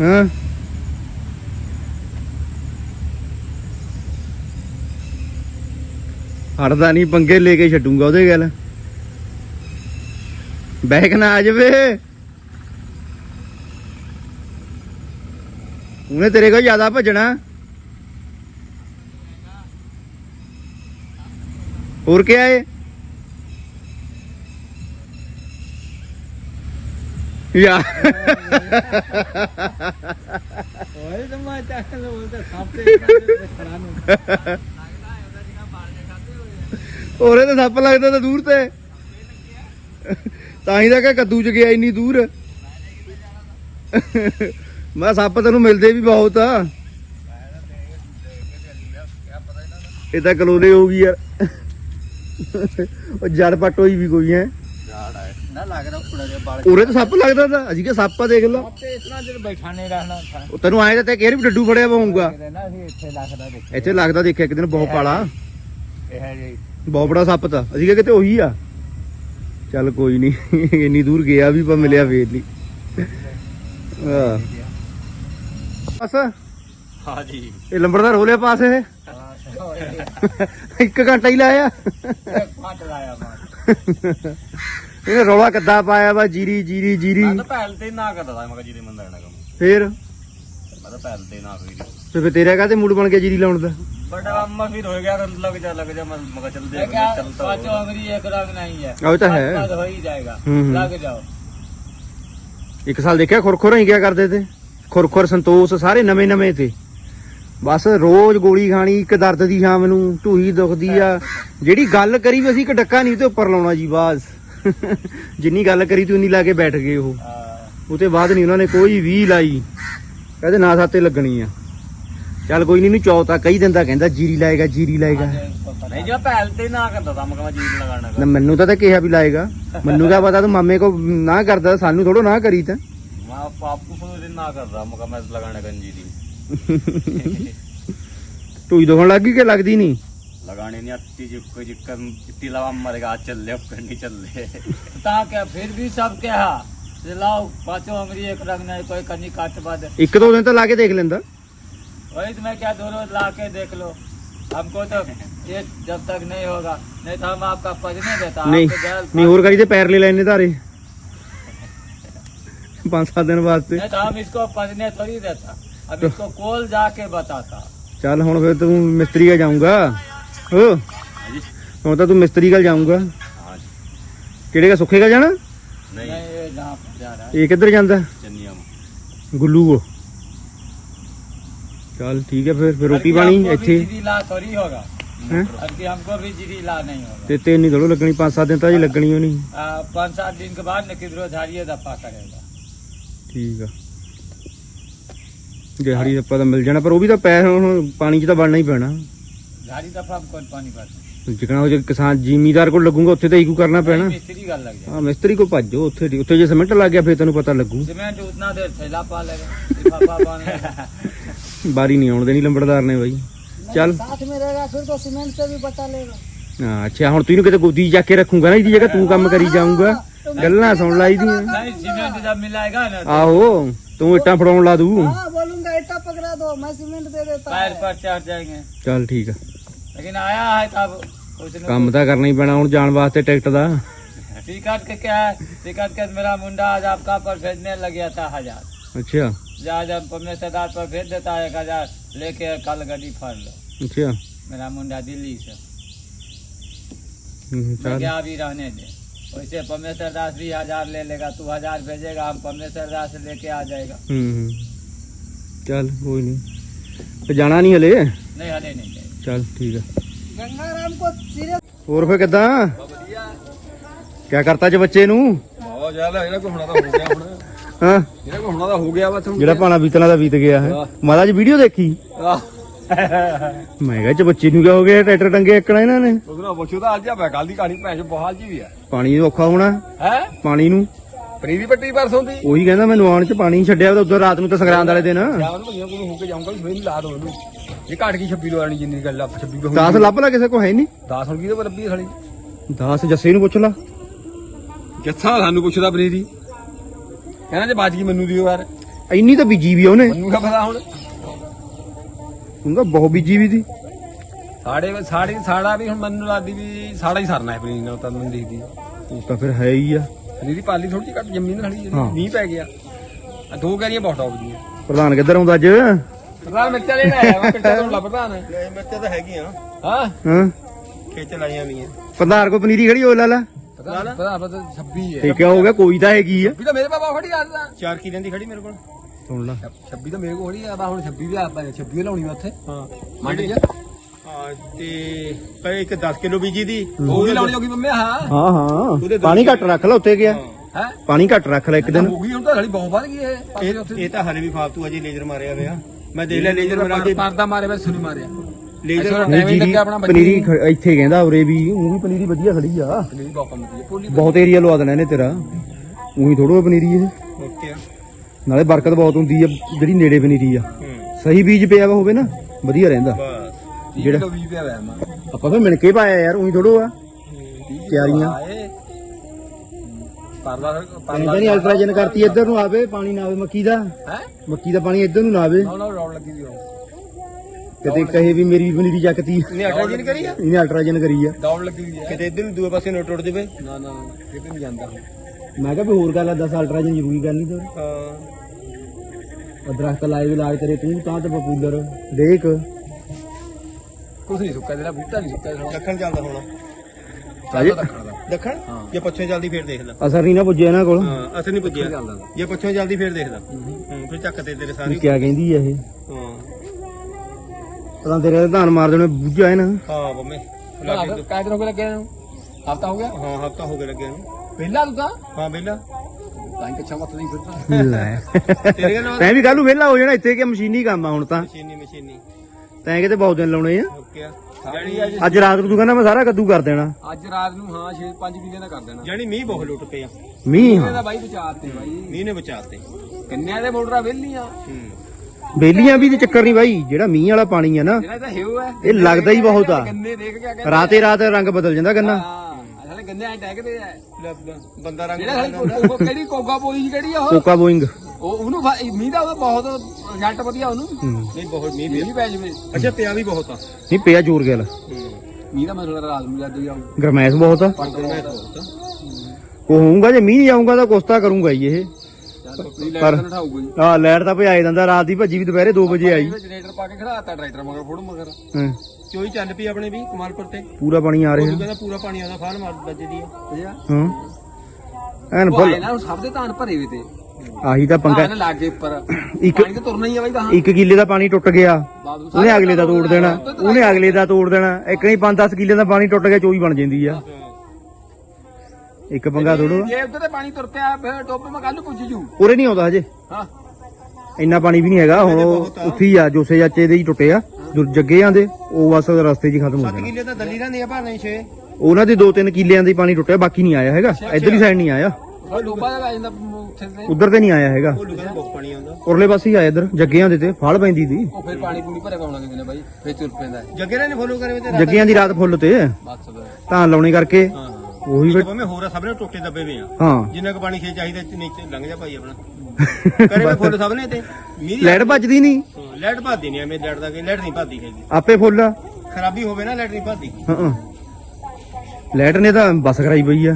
[SPEAKER 1] ਹਾਂ ਹਟਦਾ ਨਹੀਂ, ਪੰਗੇ ਲੈ ਕੇ ਛੱਡੂਗਾ ਉਹਦੇ ਗੱਲ। ਬੈਕ ਨਾ ਆ ਜਾਵੇ। ਉਹਨੇ ਤੇਰੇ ਕੋਲ ਜ਼ਿਆਦਾ ਭੱਜਣਾ। ਹੋਰ ਕੀ ਆਏ ਯਾ
[SPEAKER 2] ਓਏ ਜਮਾ ਚਾਹ ਲੋ ਤੇ ਸਾਪੇ ਖੜਾ ਨੂੰ।
[SPEAKER 1] ਹੋਰੇ ਤਾਂ ਸੱਪ ਲੱਗਦਾ ਤਾਂ ਦੂਰ ਤੇ। ਤਾਂ ਹੀ ਤਾਂ ਕਿ ਕੱਦੂ ਚ ਗਿਆ ਇੰਨੀ ਦੂਰ। ਮੈਂ ਸੱਪ ਤੈਨੂੰ ਮਿਲਦੇ ਵੀ ਬਹੁਤ ਆ। ਇਹ ਤਾਂ ਕਲੋਨੇ ਹੋ ਗਈ ਯਾਰ। ਉਹ ਜੜ ਪੱਟ ਹੋਈ ਵੀ ਕੋਈ ਹੈ। ਉਰੇ ਤਾਂ ਸੱਪ ਲੱਗਦਾ ਤਾਂ ਅਜੀ ਕੇ ਸੱਪਾ ਦੇਖ ਲਾ ਉਹ ਤਾਂ ਕਿਹੜੀ ਵੀ ਡੱਡੂ ਫੜਿਆ
[SPEAKER 2] ਹੋਊਗਾ
[SPEAKER 1] ਇੱਥੇ ਲੱਗਦਾ ਦੇਖਿਆ। ਇੱਕ ਦਿਨ ਬਹੁਤ ਪਾਲਾ।
[SPEAKER 4] ਇਹ ਹੈ ਜੀ।
[SPEAKER 1] ਬਹੁਤ ਬੜਾ ਸੱਪ ਤਾਂ। ਅਸੀਂ ਕਿਹਾ ਕਿਤੇ ਉਹੀ ਆ। ਚੱਲ ਕੋਈ ਨਹੀਂ ਇੰਨੀ ਦੂਰ ਗਿਆ ਵੀ ਪਰ ਮਿਲਿਆ ਫੇਰ ਨਹੀਂ ਹਾਂ ਬਸ।
[SPEAKER 4] ਹਾਂ
[SPEAKER 1] ਇਹ ਲੰਬੜਦਾਰ ਹੋ ਲਿਆ ਪਾਸ ਇਹ। ਇੱਕ ਘੰਟਾ ਹੀ ਲਾਇਆ।
[SPEAKER 2] ਘੱਟ
[SPEAKER 1] ਲਾਇਆ ਰੌਲਾ ਕਿੱਦਾਂ ਪਾਇਆ ਵਾ? ਜੀਰੀ ਜੀਰੀ ਜੀਰੀ।
[SPEAKER 2] ਮੈਂ ਤਾਂ ਪਹਿਲ ਤੇ ਨਾ ਕਰਦਾ ਮੈਂ ਜੀਰੀ ਮੰਦਾ ਕੰਮ।
[SPEAKER 1] ਫੇਰ?
[SPEAKER 2] ਮੈਂ ਤਾਂ ਪਹਿਲ ਤੇ ਨਾ ਕਰੀ
[SPEAKER 1] ਤੇ ਫੇਰ ਤੇਰਾ ਕਾਤੇ ਮੂਡ ਬਣ ਗਿਆ ਜੀਰੀ ਲਾਉਣ ਦਾ?
[SPEAKER 2] बट अम्मा फिर हो गया लग जा लग जा मगर चल दे चलता पांचों अंगरी एक रंग नहीं है
[SPEAKER 1] ਆਹ ਉਹ ਤਾਂ ਹੈ
[SPEAKER 2] बाद हो ही जाएगा
[SPEAKER 1] हम्म, हम्म।
[SPEAKER 2] लग जाओ
[SPEAKER 1] ਇੱਕ ਸਾਲ ਦੇਖਿਆ ਖੁਰਖੁਰ ਹੀ ਕਿਆ ਕਰਦੇ ਤੇ ਖੁਰਖੁਰ ਸੰਤੋਸ਼ ਸਾਰੇ ਨਵੇਂ ਨਵੇਂ ਤੇ ਬਸ ਰੋਜ਼ ਗੋਲੀ ਖਾਣੀ ਇੱਕ ਦਰਦ ਦੀ ਸ਼ਾਮ ਨੂੰ ਢੂਹੀ ਦੁਖਦੀ ਆ ਜਿਹੜੀ ਗੱਲ ਕਰੀ ਵੀ ਅਸੀਂ ਇੱਕ ਡੱਕਾ ਨਹੀਂ ਤੇ ਉੱਪਰ ਲਾਉਣਾ ਜੀ ਬਾਸ ਜਿੰਨੀ ਗੱਲ ਕਰੀ ਤੂੰ ਉਨੀ ਲਾ ਕੇ ਬੈਠ ਗਏ ਉਹ
[SPEAKER 2] हाँ,
[SPEAKER 1] ਉਹ ਤੇ ਬਾਅਦ ਨਹੀਂ ਉਹਨਾਂ ਨੇ ਕੋਈ ਵੀ ਲਾਈ ਕਹਿੰਦੇ ਨਾ ਸਾਤੇ ਲੱਗਣੀ ਆ ਚੱਲ ਕੋਈ ਨਹੀਂ ਇਹਨੂੰ ਚੌਤਾ ਦਿਨ ਦਾ ਕਹਿੰਦਾ ਜੀਰੀ ਲਾਏਗਾ ਜੀਰੀ ਲਾਏਗਾ।
[SPEAKER 2] ਨਹੀਂ ਜੋ ਪਹਿਲ ਤੇ ਨਾ ਕਰਦਾ ਤਾਂ ਮੈਂ ਜੀਰੀ ਲਗਾਣਾ
[SPEAKER 1] ਨਾ ਮੈਨੂੰ ਤਾਂ ਤਾਂ ਕਿਹਾ ਵੀ ਲਾਏਗਾ। ਮੈਨੂੰ ਤਾਂ ਪਤਾ ਤੂੰ ਮਾਮੇ ਕੋ ਨਾ ਕਰਦਾ ਸਾਨੂੰ ਥੋੜੋ ਨਾ ਕਰੀ ਤਾਂ।
[SPEAKER 2] ਮੈਂ ਆਪਕੋ ਸੋਚ ਨਾ ਕਰਦਾ ਮੈਂ ਮੈਂ ਲਗਾਣਾ ਗੰਜੀ ਦੀ
[SPEAKER 1] ਟੂਈ ਦੋਹਣ ਲੱਗੀ ਕਿ ਲੱਗਦੀ ਨਹੀਂ
[SPEAKER 2] ਲਗਾਣੇ ਨਹੀਂ ਅੱਤੀ ਜਿੱਕੋ ਜਿੱਕਰ ਕਿੱਤੀ ਲਵਾ ਮਰੇਗਾ ਚੱਲੇ ਕਰਨੀ ਚੱਲੇ। ਤਾਂ ਕਿ ਫਿਰ ਵੀ
[SPEAKER 1] ਸਭ ਦੋ ਦਿਨ ਤਾਂ ਲਾ ਕੇ ਦੇਖ ਲੈਂਦਾ।
[SPEAKER 2] वही तो मैं क्या दोनों ला के देख लो हमको तो ये जब तक नहीं होगा नहीं तो हम आपका पजने देता
[SPEAKER 1] ਨਹੀਂ
[SPEAKER 2] आपके जल
[SPEAKER 1] ਨਹੀਂ ਹੋਰ ਕਰੀ ਤੇ ਪੈਰ ਲੈ ਲੈਣੇ ਧਾਰੇ ਪੰਜ ਸੱਤ ਦਿਨ ਵਾਸਤੇ
[SPEAKER 2] नहीं तो हम इसको पजने थोड़ी देता अब इसको कोल जाके बताता
[SPEAKER 1] ਚੱਲ ਹੁਣ ਫਿਰ ਤੂੰ ਮਿਸਤਰੀ ਕਾ ਜਾਊਂਗਾ ਹੋ ਹੁਣ ਤਾਂ ਤੂੰ ਮਿਸਤਰੀ ਕਾ ਜਾਊਂਗਾ
[SPEAKER 2] हाँ
[SPEAKER 1] ਕਿਹੜੇ ਕਾ ਸੁੱਖੇ ਕਾ ਜਾਣਾ
[SPEAKER 2] नहीं ये जहाँ पर जा रहा है
[SPEAKER 1] ਇਹ ਕਿੱਧਰ ਜਾਂਦਾ
[SPEAKER 2] चन्निया में
[SPEAKER 1] ਗੁੱਲੂ ਕੋ ਚੱਲ ਠੀਕ ਹੈ ਫਿਰ ਫਿਰ ਰੋਟੀ ਪਾਣੀ
[SPEAKER 2] हमको भी
[SPEAKER 1] ਇੱਥੇ
[SPEAKER 2] जीरी ला थोड़ी होगा
[SPEAKER 1] हैं?
[SPEAKER 2] अब कि हमको भी जीरी ला नहीं होगा
[SPEAKER 1] ਤੇ ਤੇ ਨਹੀਂ ਥੋੜੋ ਲੱਗਣੀ ਪੰਜ ਸੱਤ ਦਿਨ ਤਾਂ ਜੀ ਲੱਗਣੀ ਹੋਣੀ
[SPEAKER 2] आ, पाँच सात दिन के बाद न किधरो झाड़िए दफा करेगा
[SPEAKER 1] ਠੀਕ ਆ ਦਿਹਾੜੀ ਆਪਾਂ ਤਾਂ ਮਿਲ ਜਾਣਾ ਪਰ ਉਹ ਵੀ ਤਾਂ ਪੈਰ ਹੁਣ ਪਾਣੀ 'ਚ ਤਾਂ ਵੜਨਾ ਹੀ ਪੈਣਾ
[SPEAKER 2] झाड़ी दफा में कौन पानी भरता
[SPEAKER 1] ਜਿਕਣਾ ਉਹ ਜੇ ਕਿਸਾਨ ਜ਼ਿਮੀਦਾਰ ਕੋਲ ਲੱਗੂਗਾ ਉੱਥੇ ਤਾਂ ਇਹੀ ਕੁ ਕਰਨਾ ਪੈਣਾ
[SPEAKER 2] मिस्त्री का लग जाए
[SPEAKER 1] ਹਾਂ ਮਿਸਤਰੀ ਕੋ ਭੱਜੋ ਉੱਥੇ ਦੀ- ਉੱਥੇ ਜੇ ਸਿਮੈਂਟ ਲੱਗ ਗਿਆ ਫੇਰ ਤੈਨੂੰ ਪਤਾ ਲੱਗੂ
[SPEAKER 2] सीमेंट उतना देर थैला पा लेगा लिफाफा बांध
[SPEAKER 1] ਬਾਰੀ ਨਹੀਂ ਆਉਣ ਦੇਣੀ ਲੰਬੜਦਾਰ ਨੇ ਬਾਈ ਚੱਲ
[SPEAKER 5] साथ में रहेगा फिर तो सीमेंट से भी बचा लेगा
[SPEAKER 1] ਹਾਂ ਅੱਛਾ ਹੁਣ ਤੂੰ ਇਹਨੂੰ ਕਿਤੇ ਗੋਦੀ 'ਚ ਜਾ ਕੇ ਰੱਖੂਗਾ ਨਾ ਇਹਦੀ ਜਗ੍ਹਾ ਤੂੰ ਕੰਮ ਕਰੀ ਜਾਊਂਗਾ ਗੱਲਾਂ ਸੁਣ ਲਾਈ ਦੀਆਂ
[SPEAKER 2] नहीं सीमेंट जब मिलाएगा ना तो
[SPEAKER 1] ਆਹੋ ਤੂੰ ਇੱਟਾਂ ਫੜਾਉਣ ਲਾ ਦੂ
[SPEAKER 5] हाँ बोलूंगा इतना पकड़ा दो मैं सीमेंट दे देता
[SPEAKER 2] पैर पर चढ़ जाएंगे
[SPEAKER 1] ਚੱਲ ਠੀਕ ਆ
[SPEAKER 2] लेकिन आया है तब कुछ न
[SPEAKER 1] ਕੰਮ ਤਾਂ ਕਰਨਾ ਹੀ ਪੈਣਾ ਹੁਣ ਜਾਣ ਵਾਸਤੇ ਟਿਕਟ ਦਾ
[SPEAKER 2] कुछ। टिकट के क्या है टिकट के मेरा मुंडा आज आपका पर भेजने लग गया था हजार
[SPEAKER 1] ਅੱਛਾ
[SPEAKER 2] जहाँ जब अपने सरदार पर भेज देता है एक हजार लेके कल गड्डी फड़ लो
[SPEAKER 1] ਅੱਛਾ
[SPEAKER 2] मेरा मुंडा दिल्ली से
[SPEAKER 1] ਹਮ,
[SPEAKER 2] मैं
[SPEAKER 1] ਚੱਲ
[SPEAKER 2] क्या अभी रहने दे वैसे परमेश्वर दास भी हजार ले लेगा तू हजार भेजेगा हम परमेश्वर दास से लेके आ जाएगा
[SPEAKER 1] ਹੂੰ ਹੂੰ ਚੱਲ ਕੋਈ ਨਹੀਂ ਤੇ ਜਾਣਾ ਨਹੀਂ ਹਲੇ
[SPEAKER 2] नहीं हले नहीं जाएगा
[SPEAKER 1] ਚੱਲ ਠੀਕ ਆ
[SPEAKER 5] गंगाराम को सीरियस
[SPEAKER 1] ਹੋਰ ਫੇ ਕਿਦਾਂ ਕਿਆ ਕਰਤਾ ਚ ਬੱਚੇ ਨੂੰ
[SPEAKER 4] ਬਹੁਤ ਜ਼ਿਆਦਾ ਇਹਦਾ ਘੁੰਮਣਾ ਤਾਂ ਹੋ ਗਿਆ ਹੁਣ
[SPEAKER 1] ਹਾਂ।
[SPEAKER 4] ਤਾਂ ਹੋ ਗਿਆ ਹੁਣ
[SPEAKER 1] ਜਿਹੜਾ ਪਾਣਾ ਬੀਤਣਾ ਦਾ ਬੀਤ ਗਿਆ ਹੈ। ਮਾਤਾ ਜੀ ਵੀਡੀਓ ਦੇਖੀ? ਮੈਂ ਕਿਹਾ ਚ ਬੱਚੇ ਨੂੰ ਕਿਆ ਹੋ ਗਿਆ ਟਰੈਕਟਰ ਟੰਗੇ ਇੱਕਣਾ ਇਹਨਾਂ ਨੇ।
[SPEAKER 4] ਉਹਦਾ ਪੁੱਛੋ ਤਾਂ ਅੱਜ ਆ ਕੱਲ ਦੀ ਕਹਾਣੀ ਭੈਣ ਬਹਾਲ ਜੀ ਵੀ ਆ।
[SPEAKER 1] ਪਾਣੀ ਨੂੰ ਔਖਾ ਹੋਣਾ।
[SPEAKER 4] ਹੈ?
[SPEAKER 1] ਪਾਣੀ ਨੂੰ।
[SPEAKER 4] ਪਨੀਰੀ ਪੱਟੀ ਪਰਸੋਂ ਦੀ
[SPEAKER 1] ਉਹੀ ਕਹਿੰਦਾ ਮੈਂ ਨਵਾਣ ਚ ਪਾਣੀ ਛੱਡਿਆ ਉਧਰ ਰਾਤ ਨੂੰ ਤਾਂ ਸੰਗਰਾਂਦ ਵਾਲੇ ਦਿਨ।
[SPEAKER 4] ਸ਼ਾਮ ਨੂੰ ਭਈਆ ਕੋਲ ਹੋ ਕੇ ਜਾਊਂਗਾ ਸਵੇਰ ਨੂੰ ਲਾ ਦੋ ਉਹਨੂੰ। ਇਹ ਘਾਟ ਕੀ 26 ਲਵਾਣੀ ਜਿੰਨੀ ਗੱਲ ਆ 26 ਹੋ
[SPEAKER 1] 10 ਲੱਭ ਲਾ ਕਿਸੇ ਕੋ ਹੈ ਨਹੀਂ
[SPEAKER 4] 10 ਹੁਣ ਕਿਹਦੇ ਪਰ ਲੱਭੀ ਸਾਲੀ?
[SPEAKER 1] 10 ਜੱਸੇ ਨੂੰ ਪੁੱਛ ਲਾ।
[SPEAKER 4] ਜੱਸਾ ਸਾਨੂੰ ਪੁੱਛਦਾ ਪਨੀਰੀ ਕਹਿੰਦਾ ਜੇ ਬਾਜ ਗਈ ਮੈਨੂੰ ਦਿਓ ਯਾਰ।
[SPEAKER 1] ਇੰਨੀ ਤਾਂ ਬੀਜੀ ਵੀ ਆ ਉਹਨੇ।
[SPEAKER 4] ਮੈਨੂੰ ਕਾ ਪਤਾ ਹੁਣ।
[SPEAKER 1] ਉਹਦਾ ਬਹੁਤ ਬੀਜੀ ਵੀ ਦੀ
[SPEAKER 4] ਸਾੜੇ ਸਾੜੀ ਸਾੜਾ ਵੀ ਹੁਣ ਮੈਨੂੰ ਲੱਗਦੀ ਵੀ ਸਾੜਾ ਹੀ ਸਰਨਾ ਹੈ ਪਨੀਰੀ ਨਾਲ ਤਾਂ ਮੈਨੂੰ ਦਿਖਦੀ।
[SPEAKER 1] ਉਹ ਤਾਂ ਫਿਰ ਹੈ ਹੀ ਆ।
[SPEAKER 4] ਪਨੀਰੀ ਪਾਲੀ ਥੋੜੀ ਜਿਹੀ ਘੱਟ ਜੰਮੀ ਨਾ ਖੜੀ
[SPEAKER 1] ਹਾਂ।
[SPEAKER 4] ਮੀਂਹ ਪੈ ਗਿਆ। ਆ ਦੋ ਕੈਰੀਆਂ ਬਹੁਤ ਟੌਪ ਦੀਆਂ
[SPEAKER 1] ਪ੍ਰਧਾਨ ਕਿੱਧਰ ਆਉਂਦਾ ਅੱਜ?
[SPEAKER 4] ਪ੍ਰਧਾਨ ਮਿਰਚਾਂ ਲੈਣਾ ਆਇਆ ਮੈਂ ਮਿਰਚਾਂ ਤੋਂ ਪ੍ਰਧਾਨ।
[SPEAKER 6] ਮਿਰਚਾਂ ਤਾਂ ਹੈਗੀਆਂ।
[SPEAKER 4] ਹਾਂ।
[SPEAKER 1] ਹਾਂ।
[SPEAKER 6] ਖੇਚ ਲਾਈਆਂ ਵੀ
[SPEAKER 1] ਪ੍ਰਧਾਨ ਕੋ ਪਨੀਰੀ ਖੜੀ ਹੋ ਲਾ ਲਾ
[SPEAKER 4] ਪਤਾ 26 ਹੈ।
[SPEAKER 1] ਹੋ ਗਿਆ ਕੋਈ ਤਾਂ ਹੈਗੀ ਆ।
[SPEAKER 4] ਵੀ ਤਾਂ ਮੇਰੇ ਪਾਪਾ ਖੜੀ ਆ ਤਾਂ
[SPEAKER 6] 4 ਕਿਲਿਆਂ ਦੀ ਖੜੀ ਮੇਰੇ ਕੋਲ?
[SPEAKER 1] ਸੁਣ ਲਾ।
[SPEAKER 4] 26 ਤਾਂ ਮੇਰੇ ਕੋਲ ਖੜੀ ਆ ਬਾ ਹੁਣ 26 ਵੀ ਆਪਾਂ 26 ਲਾਉਣੀ ਮੈਂ ਉੱਥੇ।
[SPEAKER 6] ਹਾਂ।
[SPEAKER 4] ਮੰਡੀ 'ਚ।
[SPEAKER 6] ਹਾਂ ਤੇ ਪਰ ਇੱਕ 10 ਕਿਲੋ ਬੀਜੀ ਦੀ।
[SPEAKER 4] ਉਹ ਵੀ ਲਾਉਣੀ ਹੋਗੀ ਮੰਮੀ ਹਾਂ।
[SPEAKER 1] ਹਾਂ ਹਾਂ। ਪਾਣੀ ਘੱਟ ਰੱਖ ਲੈ ਉੱਤੇ ਗਿਆ।
[SPEAKER 4] ਹੈ।
[SPEAKER 1] ਪਾਣੀ ਘੱਟ ਰੱਖ ਲੈ ਇੱਕ ਦਿਨ।
[SPEAKER 4] ਹੋ ਗਈ ਹੁਣ ਤਾਂ ਸਾਡੀ ਬਹੁਤ ਵੱਧ ਗਈ ਇਹ
[SPEAKER 6] ਇਹ ਤਾਂ ਹਲੇ ਵੀ ਫਾਲਤੂ ਅਜੇ ਲੇਜ਼ਰ ਮਾਰਿਆ ਹੋਇਆ ਮੈਂ ਦੇਖ ਲਿਆ ਲੇਜ਼ਰ ਮਾਰਾ ਕੇ
[SPEAKER 4] ਪਰਦਾ ਮਾਰੇ ਬਸ ਸੁਣੀ ਮਾਰਿਆ।
[SPEAKER 6] ਲੇਜ਼ਰ
[SPEAKER 4] ਅੱਛਾ।
[SPEAKER 1] ਨਹੀਂ
[SPEAKER 4] ਐਵੇਂ ਹੀ
[SPEAKER 1] ਜੀਰੀ
[SPEAKER 4] ਲੱਗਿਆ ਆਪਣਾ ਬੱਚੇ
[SPEAKER 1] ਪਨੀਰੀ ਖ- ਇੱਥੇ ਕਹਿੰਦਾ ਉਰੇ ਵੀ ਉਹ ਵੀ ਪਨੀਰੀ ਵਧੀਆ ਖੜੀ ਆ।
[SPEAKER 4] ਪਨੀਰੀ ਬਹੁਤ ਕੰਮ ਦੀ ਪੋਲੀ
[SPEAKER 1] ਬਹੁਤ ਏਰੀਆ ਲਵਾ ਦੇਣਾ ਇਹਨੇ ਤੇਰਾ। ਉਹੀ ਥੋੜੋ ਪਨੀਰੀ ਇਹ।
[SPEAKER 6] ਓਕੇ।
[SPEAKER 1] ਨਾਲੇ ਬਰਕਤ ਬਹੁਤ ਹੁੰਦੀ ਆ ਜਿਹੜੀ ਨੇੜੇ ਪਨੀਰੀ ਆ।
[SPEAKER 6] ਹੂੰ।
[SPEAKER 1] ਸਹੀ ਬੀਜ ਪਿਆ ਵਾ ਹੋਵੇ ਨਾ ਵਧੀਆ ਰਹਿੰਦਾ।
[SPEAKER 6] ਬਸ।
[SPEAKER 4] ਜਿਹੜਾ 20 ਰੁਪਏ ਆਇਆ ਮੈਂ
[SPEAKER 1] ਆਪਾਂ ਤਾਂ ਮਿਣ ਕੇ ਪਾਇਆ ਯਾਰ ਉਹੀ ਥੋੜੋ ਆ। ਕਿਆਰੀਆਂ
[SPEAKER 4] ਪਰਦਾ
[SPEAKER 1] ਐਂ ਤਾਂ ਨਹੀਂ ਅਲਟਰਾਜਨ ਕਰਤੀ ਇੱਧਰ ਨੂੰ ਆਵੇ ਪਾਣੀ ਨਾ ਆਵੇ ਮੱਕੀ ਦਾ।
[SPEAKER 4] ਹੈ?
[SPEAKER 1] ਮੱਕੀ ਦਾ ਪਾਣੀ ਇੱਧਰ ਨੂੰ ਨਾ ਆਵੇ।
[SPEAKER 4] ਨਾ ਨਾ ਰੌਣ ਲੱਗੀ ਦੀ
[SPEAKER 1] ਕਿਤੇ ਕਹੇ ਵੀ ਮੇਰੀ ਵੀ ਪਨੀਰੀ ਚੱਕਤੀ
[SPEAKER 6] ਇਹਨੇ ਅਲਟਰਾਜਨ ਕਰੀ ਆ?
[SPEAKER 1] ਇਹਨੇ ਅਲਟਰਾਜਨ ਕਰੀ ਆ।
[SPEAKER 4] ਦੌੜ ਲੱਗੀ
[SPEAKER 6] ਕਿਤੇ ਇੱਧਰ ਨੂੰ ਦੂਏ ਪਾਸੇ ਨੋਟ ਉੱਡ ਜਾਵੇ।
[SPEAKER 4] ਨਾ ਨਾ ਕਿਤੇ ਨਹੀਂ ਜਾਂਦਾ।
[SPEAKER 1] ਮੈਂ ਕਿਹਾ ਵੀ ਹੋਰ ਗੱਲ ਆ 10 ਅਲਟਰਾਜਨ ਜ਼ਰੂਰੀ ਗੱਲ ਨਹੀਂ ਤੇ।
[SPEAKER 6] ਹਾਂ।
[SPEAKER 1] ਦਰਖਤ ਲਾਏ ਵੀ ਲਾਏ ਤੇਰੇ ਤੂੰ ਤਾਂ ਤੇ ਪਪੂਲਰ ਦੇਖ।
[SPEAKER 4] ਕੁਝ ਨਹੀਂ ਸੁੱਕਾ ਤੇਰਾ ਬੂਟਾ ਨਹੀਂ ਸੁੱਕਾ।
[SPEAKER 6] ਦੱਖਣ ਚੱਲਦਾ ਹੋਣਾ।
[SPEAKER 1] ਅਜੇ
[SPEAKER 4] ਦੱਖਣ ਦਾ।
[SPEAKER 6] ਦੱਖਣ?
[SPEAKER 4] ਹਾਂ।
[SPEAKER 6] ਜੇ ਪੱਛੋਂ ਚੱਲਦੀ ਫੇਰ ਦੇਖ ਲੈ।
[SPEAKER 1] ਅਸਰ ਨਹੀਂ ਨਾ ਪੁੱਜਿਆ ਇਹਨਾਂ ਕੋਲ।
[SPEAKER 6] ਹਾਂ ਅਸਰ ਨਹੀਂ ਪੁੱਜਿਆ।
[SPEAKER 4] ਚੱਲਦਾ।
[SPEAKER 6] ਜੇ ਪੱਛੋਂ ਚੱਲਦੀ ਫੇਰ ਦੇਖ ਲੈ। ਹੂੰ ਫਿਰ ਚੱਕ ਤੇ ਤੇਰੇ ਸਾਰੇ।
[SPEAKER 1] ਕਿਆ ਕਹਿੰਦੀ ਆ ਇਹ?
[SPEAKER 6] ਹਾਂ।
[SPEAKER 1] ਪਤਾ ਤੇਰੇ ਧਾਨ ਮਾਰ ਦੇਣੇ ਬੁੱਝਾ ਹੈ ਨਾ
[SPEAKER 6] ਹਾਂ ਬੰਮੇ
[SPEAKER 4] ਕਾਇਦ ਹੋ ਗਿਆ ਲੱਗਿਆ ਹਫਤਾ ਹੋ ਗਿਆ?
[SPEAKER 6] ਹਾਂ ਹਫਤਾ ਹੋ ਗਿਆ ਲੱਗਿਆ ਨੂੰ
[SPEAKER 4] ਪਹਿਲਾਂ ਤੂੰ ਤਾਂ?
[SPEAKER 6] ਹਾਂ ਬੇਲਾ
[SPEAKER 4] ਤਾਂ ਕੱਚਾ ਮੱਤ ਨਹੀਂ ਫਿਰਦਾ।
[SPEAKER 1] ਲੈ।
[SPEAKER 6] ਤੇਰੇ ਨਾਲ
[SPEAKER 1] ਤੈਂ ਵੀ ਕੱਲ ਨੂੰ ਵਿਹਲਾ ਹੋ ਜਾਣਾ ਇੱਥੇ ਕਿ ਮਸ਼ੀਨੀ ਕੰਮ ਆ ਹੁਣ ਤਾਂ।
[SPEAKER 6] ਮਸ਼ੀਨੀ ਮਸ਼ੀਨੀ।
[SPEAKER 1] ਤੈਂ ਕਿਤੇ ਬਹੁਤ ਦਿਨ ਲਾਉਣੇ ਆ। ਅੱਜ ਰਾਤ ਨੂੰ ਤੂੰ ਕਹਿੰਦਾ ਮੈਂ ਸਾਰਾ ਕੱਦੂ ਕਰ ਦੇਣਾ।
[SPEAKER 4] ਅੱਜ ਰਾਤ ਨੂੰ ਹਾਂ 6 5 ਕਿਲੇ ਦਾ ਕਰ ਦੇਣਾ।
[SPEAKER 6] ਜਾਣੀ ਮੀਂਹ ਬਹੁਤ ਲੁੱਟ ਪਿਆ।
[SPEAKER 1] ਮੀਂਹ?
[SPEAKER 4] ਇਹਦਾ ਬਾਈ ਬਚਾਤੇ ਬਾਈ।
[SPEAKER 6] ਮੀਂਹ ਨੇ ਬਚਾਤੇ
[SPEAKER 4] ਕੰਨਿਆਂ ਦੇ ਮੋਟਰਾਂ ਵਿਹਲੀਆਂ?
[SPEAKER 6] ਹੂੰ।
[SPEAKER 1] ਬੇਲੀਆਂ ਵੀ ਤੇ ਚੱਕਰ ਨਹੀਂ ਬਾਈ ਜਿਹੜਾ ਮੀਂਹ ਵਾਲਾ ਪਾਣੀ ਆ ਨਾ
[SPEAKER 4] ਜਿਹੜਾ ਤਾਂ ਹਿਉ ਹੈ
[SPEAKER 1] ਇਹ ਲੱਗਦਾ ਹੀ ਬਹੁਤ ਆ।
[SPEAKER 4] ਗੰਨੇ ਦੇਖ ਕੇ ਕਹਿੰਦੇ
[SPEAKER 1] ਰਾਤੇ ਰਾਤ ਰੰਗ ਬਦਲ ਜਾਂਦਾ ਗੰਨਾ।
[SPEAKER 4] ਹਾਂ ਅਸਲੇ ਗੰਨੇ ਐ ਟੈਕਦੇ ਆ।
[SPEAKER 6] ਬੰਦਾ ਰੰਗ
[SPEAKER 4] ਜਿਹੜਾ ਸਾਲੀ ਕੋ- ਕਿਹੜੀ ਕੋਗਾ ਪੋਈ ਕਿਹੜੀ ਆ ਉਹ?
[SPEAKER 1] ਕੋਕਾ ਬੋਇੰਗ।
[SPEAKER 4] ਉਹ ਉਹਨੂੰ ਮੀਂਹ ਦਾ ਉਹਦਾ ਬਹੁਤ ਜੱਟ ਵਧੀਆ ਉਹਨੂੰ।
[SPEAKER 6] ਨਹੀਂ ਬਹੁਤ ਮੀਂਹ
[SPEAKER 4] ਮੀਂਹ ਪੈ ਜਵੇ।
[SPEAKER 6] ਅੱਛਾ ਪਿਆ ਵੀ ਬਹੁਤ ਆ।
[SPEAKER 1] ਨਹੀਂ ਪਿਆ ਜ਼ੋਰ ਗਿਆ
[SPEAKER 4] ਮੀਂਹ ਦਾ ਮਸਲਾ ਰਾਤ ਨੂੰ ਜਦ ਜਾਊ
[SPEAKER 1] ਗਰਮੈਸ਼ ਬਹੁਤ ਆ। ਉਹ ਹੋਊਗਾ ਜੇ ਮੀਂਹ ਜਾਊਗਾ ਤਾਂ ਕੁਛ ਤਾਂ ਕਰੂੰਗਾ ਇਹ। ਪਰ- ਆ ਲਾਈਟ ਤਾਂ ਭਜਾਏ ਦਿੰਦਾ ਰਾਤ ਦੀ ਭੱਜੀ ਵੀ ਦੁਪਹਿਰੇ 2 ਵਜੇ ਆਈ।
[SPEAKER 4] ਜਨਰੇਟਰ ਪਾ ਕੇ ਖੜਾਤਾ ਟਰੈਕਟਰ ਮਗਰ ਫੋੜ ਮਗਰ।
[SPEAKER 1] ਹਾਂ,
[SPEAKER 6] ਚੋਈ ਚੱਲ ਪਈ ਆਪਣੇ ਵੀ ਕਮਾਲਪੁਰ ਤੇ।
[SPEAKER 1] ਪੂਰਾ ਪਾਣੀ ਆ ਰਿਹਾ।
[SPEAKER 6] ਕਹਿੰਦਾ ਪੂਰਾ ਪਾਣੀ ਆਉਂਦਾ ਫਾਰ ਮਾਰ ਵੱਜਦੀ
[SPEAKER 4] ਭਈਆ
[SPEAKER 1] ਹਾਂ। ਐਨ ਫੁੱਲ।
[SPEAKER 4] ਉਹ ਸਭ ਦੇ ਧਾਨ ਭਰੇ ਵੇ ਤੇ।
[SPEAKER 1] ਆਹੀ ਤਾਂ ਪੰਗਾ।
[SPEAKER 4] ਆਹ ਲਾਗੇ ਉੱਪਰ।
[SPEAKER 1] ਇੱਕ
[SPEAKER 4] ਪਾਣੀ ਤਾਂ ਤੁਰਨਾ ਹੀ ਆ ਬਾਈ ਤਾਂ।
[SPEAKER 1] ਇੱਕ ਕਿੱਲੇ ਦਾ ਪਾਣੀ ਟੁੱਟ ਗਿਆ। ਉਹਨੇ ਅਗਲੇ ਦਾ ਤੋੜ ਦੇਣਾ। ਉਹਨੇ ਅਗਲੇ ਦਾ ਤੋੜ ਦੇਣਾ। ਇੱਕ ਨਹੀਂ 5-10 ਕਿੱਲੇ ਦਾ ਪਾਣੀ ਟੁੱਟ ਗਿਆ ਚੋਈ ਬਣ ਜਾਂਦੀ ਆ। ਇੱਕ ਪੰਗਾ ਥੋੜੋ
[SPEAKER 4] ਜੇ ਉੱਧਰ ਤੇ ਪਾਣੀ ਤੁਰ ਪਿਆ ਫਿਰ ਟੋਪੇ ਮੈਂ ਕੱਲ ਨੂੰ ਪੁੱਜ ਜੂ।
[SPEAKER 1] ਉਰੇ ਨਹੀਂ ਆਉਂਦਾ ਹਜੇ।
[SPEAKER 4] ਹਾਂ।
[SPEAKER 1] ਇੰਨਾ ਪਾਣੀ ਵੀ ਨਹੀਂ ਹੈਗਾ ਹੁਣ ਉਹ ਉੱਥੇ ਹੀ ਆ ਜੋਸੇ ਚਾਚੇ ਦੇ ਹੀ ਟੁੱਟੇ ਆ। ਜੱਗੇ ਆਂਦੇ ਉਹ ਬਸ ਰਸਤੇ 'ਚ ਹੀ ਖਤਮ ਹੋ
[SPEAKER 6] 7
[SPEAKER 1] ਜਾਣਾ।
[SPEAKER 6] ਕਿੱਲੇ ਤਾਂ ਦੱਲੀ ਰਹਿੰਦੇ ਆ ਭਰਨੇ 6
[SPEAKER 1] ਉਹਨਾਂ ਦੇ 2-3 ਕਿੱਲਿਆਂ ਦੀ ਪਾਣੀ ਟੁੱਟਿਆ ਬਾਕੀ ਨਹੀਂ ਆਇਆ ਹੈਗਾ। ਇਧਰਲੀ ਸਾਈਡ ਨਹੀਂ ਆਇਆ।
[SPEAKER 4] ਉਹ ਡੂਬਾ ਦਾ ਆ ਜਾਂਦਾ ਉੱਥੇ ਤੇ।
[SPEAKER 1] ਉਧਰ ਤੇ ਨਹੀਂ ਆਇਆ ਹੈਗਾ।
[SPEAKER 6] ਉਹ ਲੁਕਾ ਬਹੁਤ ਪਾਣੀ ਆਉਂਦਾ।
[SPEAKER 1] ਉਰਲੇ ਪਾਸੇ ਹੀ ਆਇਆ ਇਧਰ ਜੱਗਿਆਂ ਦੇ ਤੇ ਫਲ ਪੈਂਦੀ ਸੀ।
[SPEAKER 4] ਉਹ ਫਿਰ ਪਾਣੀ ਪੂਣੀ ਭਰੇ ਪਾਉਣਾ ਕਿਸੇ ਨੇ ਬਾਈ ਫਿਰ ਤੁਰ ਪੈਂਦਾ।
[SPEAKER 6] ਜੱਗੇ ਨੇ ਫੋਲੋ ਕਰੇ ਤੇ
[SPEAKER 1] ਜੱਗਿਆਂ ਦੀ ਰਾਤ ਫੁੱਲ ਤੇ।
[SPEAKER 4] ਬਸ ਬਸ
[SPEAKER 1] ਧਾਨ ਲਾਉਣੇ ਕਰਕੇ।
[SPEAKER 6] ਹਾਂ।
[SPEAKER 1] ਉਹੀ ਫਿਰ
[SPEAKER 6] ਭਾਵੇਂ ਹੋਰ ਆ ਸਭ ਨੇ ਟੋਟੇ ਦੱਬੇ ਵੇ ਆ।
[SPEAKER 1] ਹਾਂ।
[SPEAKER 6] ਜਿੰਨਾ ਕੁ ਪਾਣੀ ਖੇ ਚਾਹੀਦਾ ਨੀਚੇ ਲੰਘ ਜਾ ਭਾਈ ਆਪਣਾ। ਕਰੇ ਵੇ ਫੁੱਲ ਸਭ ਨੇ ਤੇ। ਮੀਂਹ
[SPEAKER 1] ਲਾਈਟ ਭੱਜਦੀ ਨਹੀਂ?
[SPEAKER 6] ਹਾਂ, ਲਾਈਟ ਭੱਜਦੀ ਨਹੀਂ ਐਵੇਂ ਲਾਈਟ ਦਾ ਕਿ ਲਾਈਟ ਨਹੀਂ ਭੱਜਦੀ ਹੈਗੀ।
[SPEAKER 1] ਆਪੇ ਫੁੱਲ ਆ।
[SPEAKER 6] ਖਰਾਬੀ ਹੋਵੇ ਨਾ ਲਾਈਟ ਨਹੀਂ ਭੱਜਦੀ।
[SPEAKER 1] ਹਾਂ ਲਾਈਟ ਨੇ ਤਾਂ ਬੱਸ ਕਰਾਈ ਪਈ ਆ।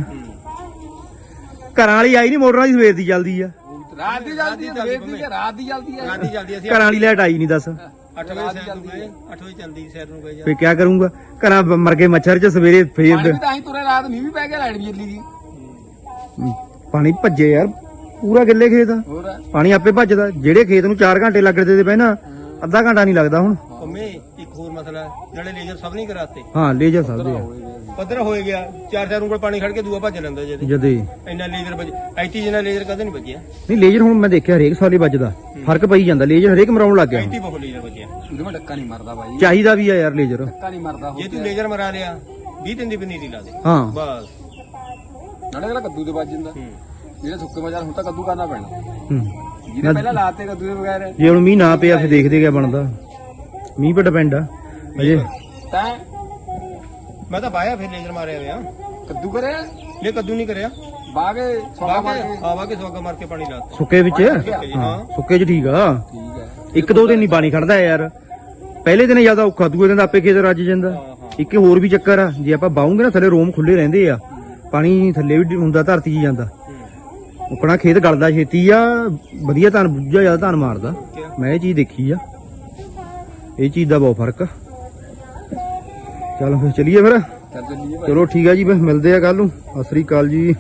[SPEAKER 1] ਘਰਾਂ ਵਾਲੀ ਆਈ ਨਹੀਂ ਮੋਟਰਾਂ ਦੀ ਸਵੇਰ ਦੀ ਚੱਲਦੀ ਆ।
[SPEAKER 4] ਰਾਤ ਦੀ ਜਲਦੀ ਸਵੇਰ ਦੀ ਰਾਤ ਦੀ ਜਲਦੀ ਹੈ
[SPEAKER 6] ਰਾਤੀ ਜਲਦੀ ਅਸੀਂ
[SPEAKER 1] ਘਰਾਂ ਵਾਲੀ ਲਾਈਟ ਆਈ ਨਹੀਂ ਦੱਸ।
[SPEAKER 6] 8 ਵਜੇ ਸੈਰ ਨੂੰ ਗਏ 8 ਵਜੇ ਚੱਲਦੀ ਸੈਰ ਨੂੰ ਗਏ ਜਾ
[SPEAKER 1] ਫੇ ਕੀ ਕਰੂੰਗਾ? ਘਰਾਂ ਬ- ਮਰ ਗਏ ਮੱਛਰ ਚ ਸਵੇਰੇ ਫੇਰ
[SPEAKER 4] ਪਾਣੀ ਵੀ ਤਾਂ ਹੀ ਤੁਰੇ ਰਾਤ ਮੀਂਹ ਵੀ ਪੈ ਗਿਆ ਲਾਈਟ ਵੀ ਜੱਲੀ ਦੀ।
[SPEAKER 1] ਪਾਣੀ ਭੱਜੇ ਯਾਰ ਪੂਰਾ ਗਿੱਲੇ ਖੇਤ ਆ।
[SPEAKER 4] ਹੋਰ?
[SPEAKER 1] ਪਾਣੀ ਆਪੇ ਭੱਜਦਾ ਜਿਹੜੇ ਖੇਤ ਨੂੰ 4 ਘੰਟੇ ਲੱਗਦੇ ਤੇ ਪਹਿਲਾਂ ਅੱਧਾ ਘੰਟਾ ਨਹੀਂ ਲੱਗਦਾ ਹੁਣ।
[SPEAKER 6] ਪੰਮੇ ਹੋਰ ਮਸਲਾ ਜਿਹੜੇ ਲੇਜ਼ਰ ਸਭ ਨਹੀਂ ਕਰਾਤੇ।
[SPEAKER 1] ਹਾਂ ਲੈ ਜਾ ਸਕਦੇ ਆ।
[SPEAKER 6] ਪੱਧਰ ਹੋਏ ਗਿਆ ਚਾਰ ਚਾਰ ਉਂਗਲ ਪਾਣੀ ਖੜ ਕੇ ਦੂਆ ਭੱਜ ਲੈਂਦਾ ਜਦੇ
[SPEAKER 1] ਜਦੇ।
[SPEAKER 6] ਇੰਨਾ ਲੇਜ਼ਰ ਵੱਜ ਐਤੀ ਜਿੰਨਾ ਲੇਜ਼ਰ ਕਦੇ ਨਹੀਂ ਵੱਜਿਆ
[SPEAKER 1] ਨਹੀਂ ਲੇਜ਼ਰ ਹੁਣ ਮੈਂ ਦੇਖਿਆ ਹਰੇਕ ਸਾਲੇ ਵੱਜਦਾ। ਫ਼ਰਕ ਪਈ ਜਾਂਦਾ ਲੇਜ਼ਰ ਹਰੇਕ ਮਰਾਉਣ ਲੱਗ ਗਿਆ ਹੁਣ।
[SPEAKER 6] ਐਤੀ ਬਹੁਤ ਲੇਜ਼ਰ ਵੱਜਿਆ
[SPEAKER 4] ਉਹਦੇ ਮੈਂ ਡੱਕਾ ਨਹੀਂ ਮਰਦਾ ਬਾਈ।
[SPEAKER 1] ਚਾਹੀਦਾ ਵੀ ਆ ਯਾਰ ਲੇਜ਼ਰ
[SPEAKER 4] ਡੱਕਾ ਨਹੀਂ ਮਰਦਾ
[SPEAKER 6] ਜੇ ਤੂੰ ਲੇਜ਼ਰ ਮਰਾ ਲਿਆ 20 ਦਿਨ ਦੀ ਪਨੀਰੀ ਲਾ ਦੇ।
[SPEAKER 1] ਹਾਂ।
[SPEAKER 6] ਬਸ।
[SPEAKER 4] ਨਾਲੇ ਅਗਲਾ ਕੱਦੂ ਦੇ ਵੱਜ ਜਾਂਦਾ।
[SPEAKER 6] ਹੂੰ।
[SPEAKER 4] ਜਿਹੜੇ ਸੁੱਕੇ ਮਜਾਰ ਹੁਣ ਤਾਂ ਕੱਦੂ ਕਰਨਾ ਪੈਣਾ।
[SPEAKER 1] ਹੂੰ।
[SPEAKER 4] ਜਿਹਨੇ ਪਹਿਲਾਂ ਲਾਤੇ ਕੱਦੂ ਦੇ ਬਗੈਰ।
[SPEAKER 1] ਜੇ ਹੁਣ ਮੀਂਹ ਨਾ ਪਿਆ ਫਿਰ ਦੇਖਦੇ ਕਿਆ ਬਣਦਾ। ਮੀਂਹ ਪਰ ਡਿਪੈਂਡ ਆ। ਅਜੇ
[SPEAKER 4] ਤਾਂ
[SPEAKER 6] ਮੈਂ ਤਾਂ ਪਾਇਆ ਫਿਰ ਲੇਜ਼ਰ ਮਾਰਿਆ ਹੋਇਆ।
[SPEAKER 4] ਕੱਦੂ ਕਰਿਆ?
[SPEAKER 6] ਲੈ ਕੱਦੂ ਨਹੀਂ ਕਰਿਆ।
[SPEAKER 4] ਬਾਗੇ ਸੋਗਾ ਮਾਰ ਕੇ।
[SPEAKER 6] ਆਵਾ ਕੇ ਸਵਾਗਾ ਮਾਰ ਕੇ ਪਾਣੀ ਲਾਤਾ।
[SPEAKER 1] ਸੁੱਕੇ ਵਿੱਚ? ਹਾਂ ਸੁੱਕੇ 'ਚ ਠੀਕ ਆ।
[SPEAKER 4] ਠੀਕ
[SPEAKER 1] ਇੱਕ ਦੋ ਦਿਨ ਨਹੀਂ ਪਾਣੀ ਖੜਦਾ ਯਾਰ। ਪਹਿਲੇ ਦਿਨ ਜ਼ਿਆਦਾ ਔਖਾ ਦੂਏ ਦਿਨ ਆਪੇ ਖੇਤ ਰੱਜ ਜਾਂਦਾ। ਇੱਕ ਹੋਰ ਵੀ ਚੱਕਰ ਆ ਜੇ ਆਪਾਂ ਬਾਉਂਗੇ ਨਾ ਥੱਲੇ ਰੋਮ ਖੁੱਲੇ ਰਹਿੰਦੇ ਆ। ਪਾਣੀ ਥੱਲੇ ਵੀ ਹੁੰਦਾ ਧਰਤੀ 'ਚ ਜਾਂਦਾ। ਉਕਣਾ ਖੇਤ ਗਲਦਾ ਛੇਤੀ ਆ ਵਧੀਆ ਧਾਨ ਬੁੱਝਾ ਜ਼ਿਆਦਾ ਧਾਨ ਮਾਰਦਾ। ਮੈਂ ਇਹ ਚੀਜ਼ ਦੇਖੀ ਆ। ਇਹ ਚੀਜ਼ ਦਾ ਬਹੁਤ ਫ਼ਰਕ ਆ। ਚਲੋ ਫਿਰ ਚਲੀਏ ਫਿਰ। ਚੱਲ ਠੀਕ ਆ ਜੀ ਬਸ ਮਿਲਦੇ ਆ ਕੱਲ ਨੂੰ। ਸਤਿ ਸ੍ਰੀ ਅਕਾਲ ਜੀ।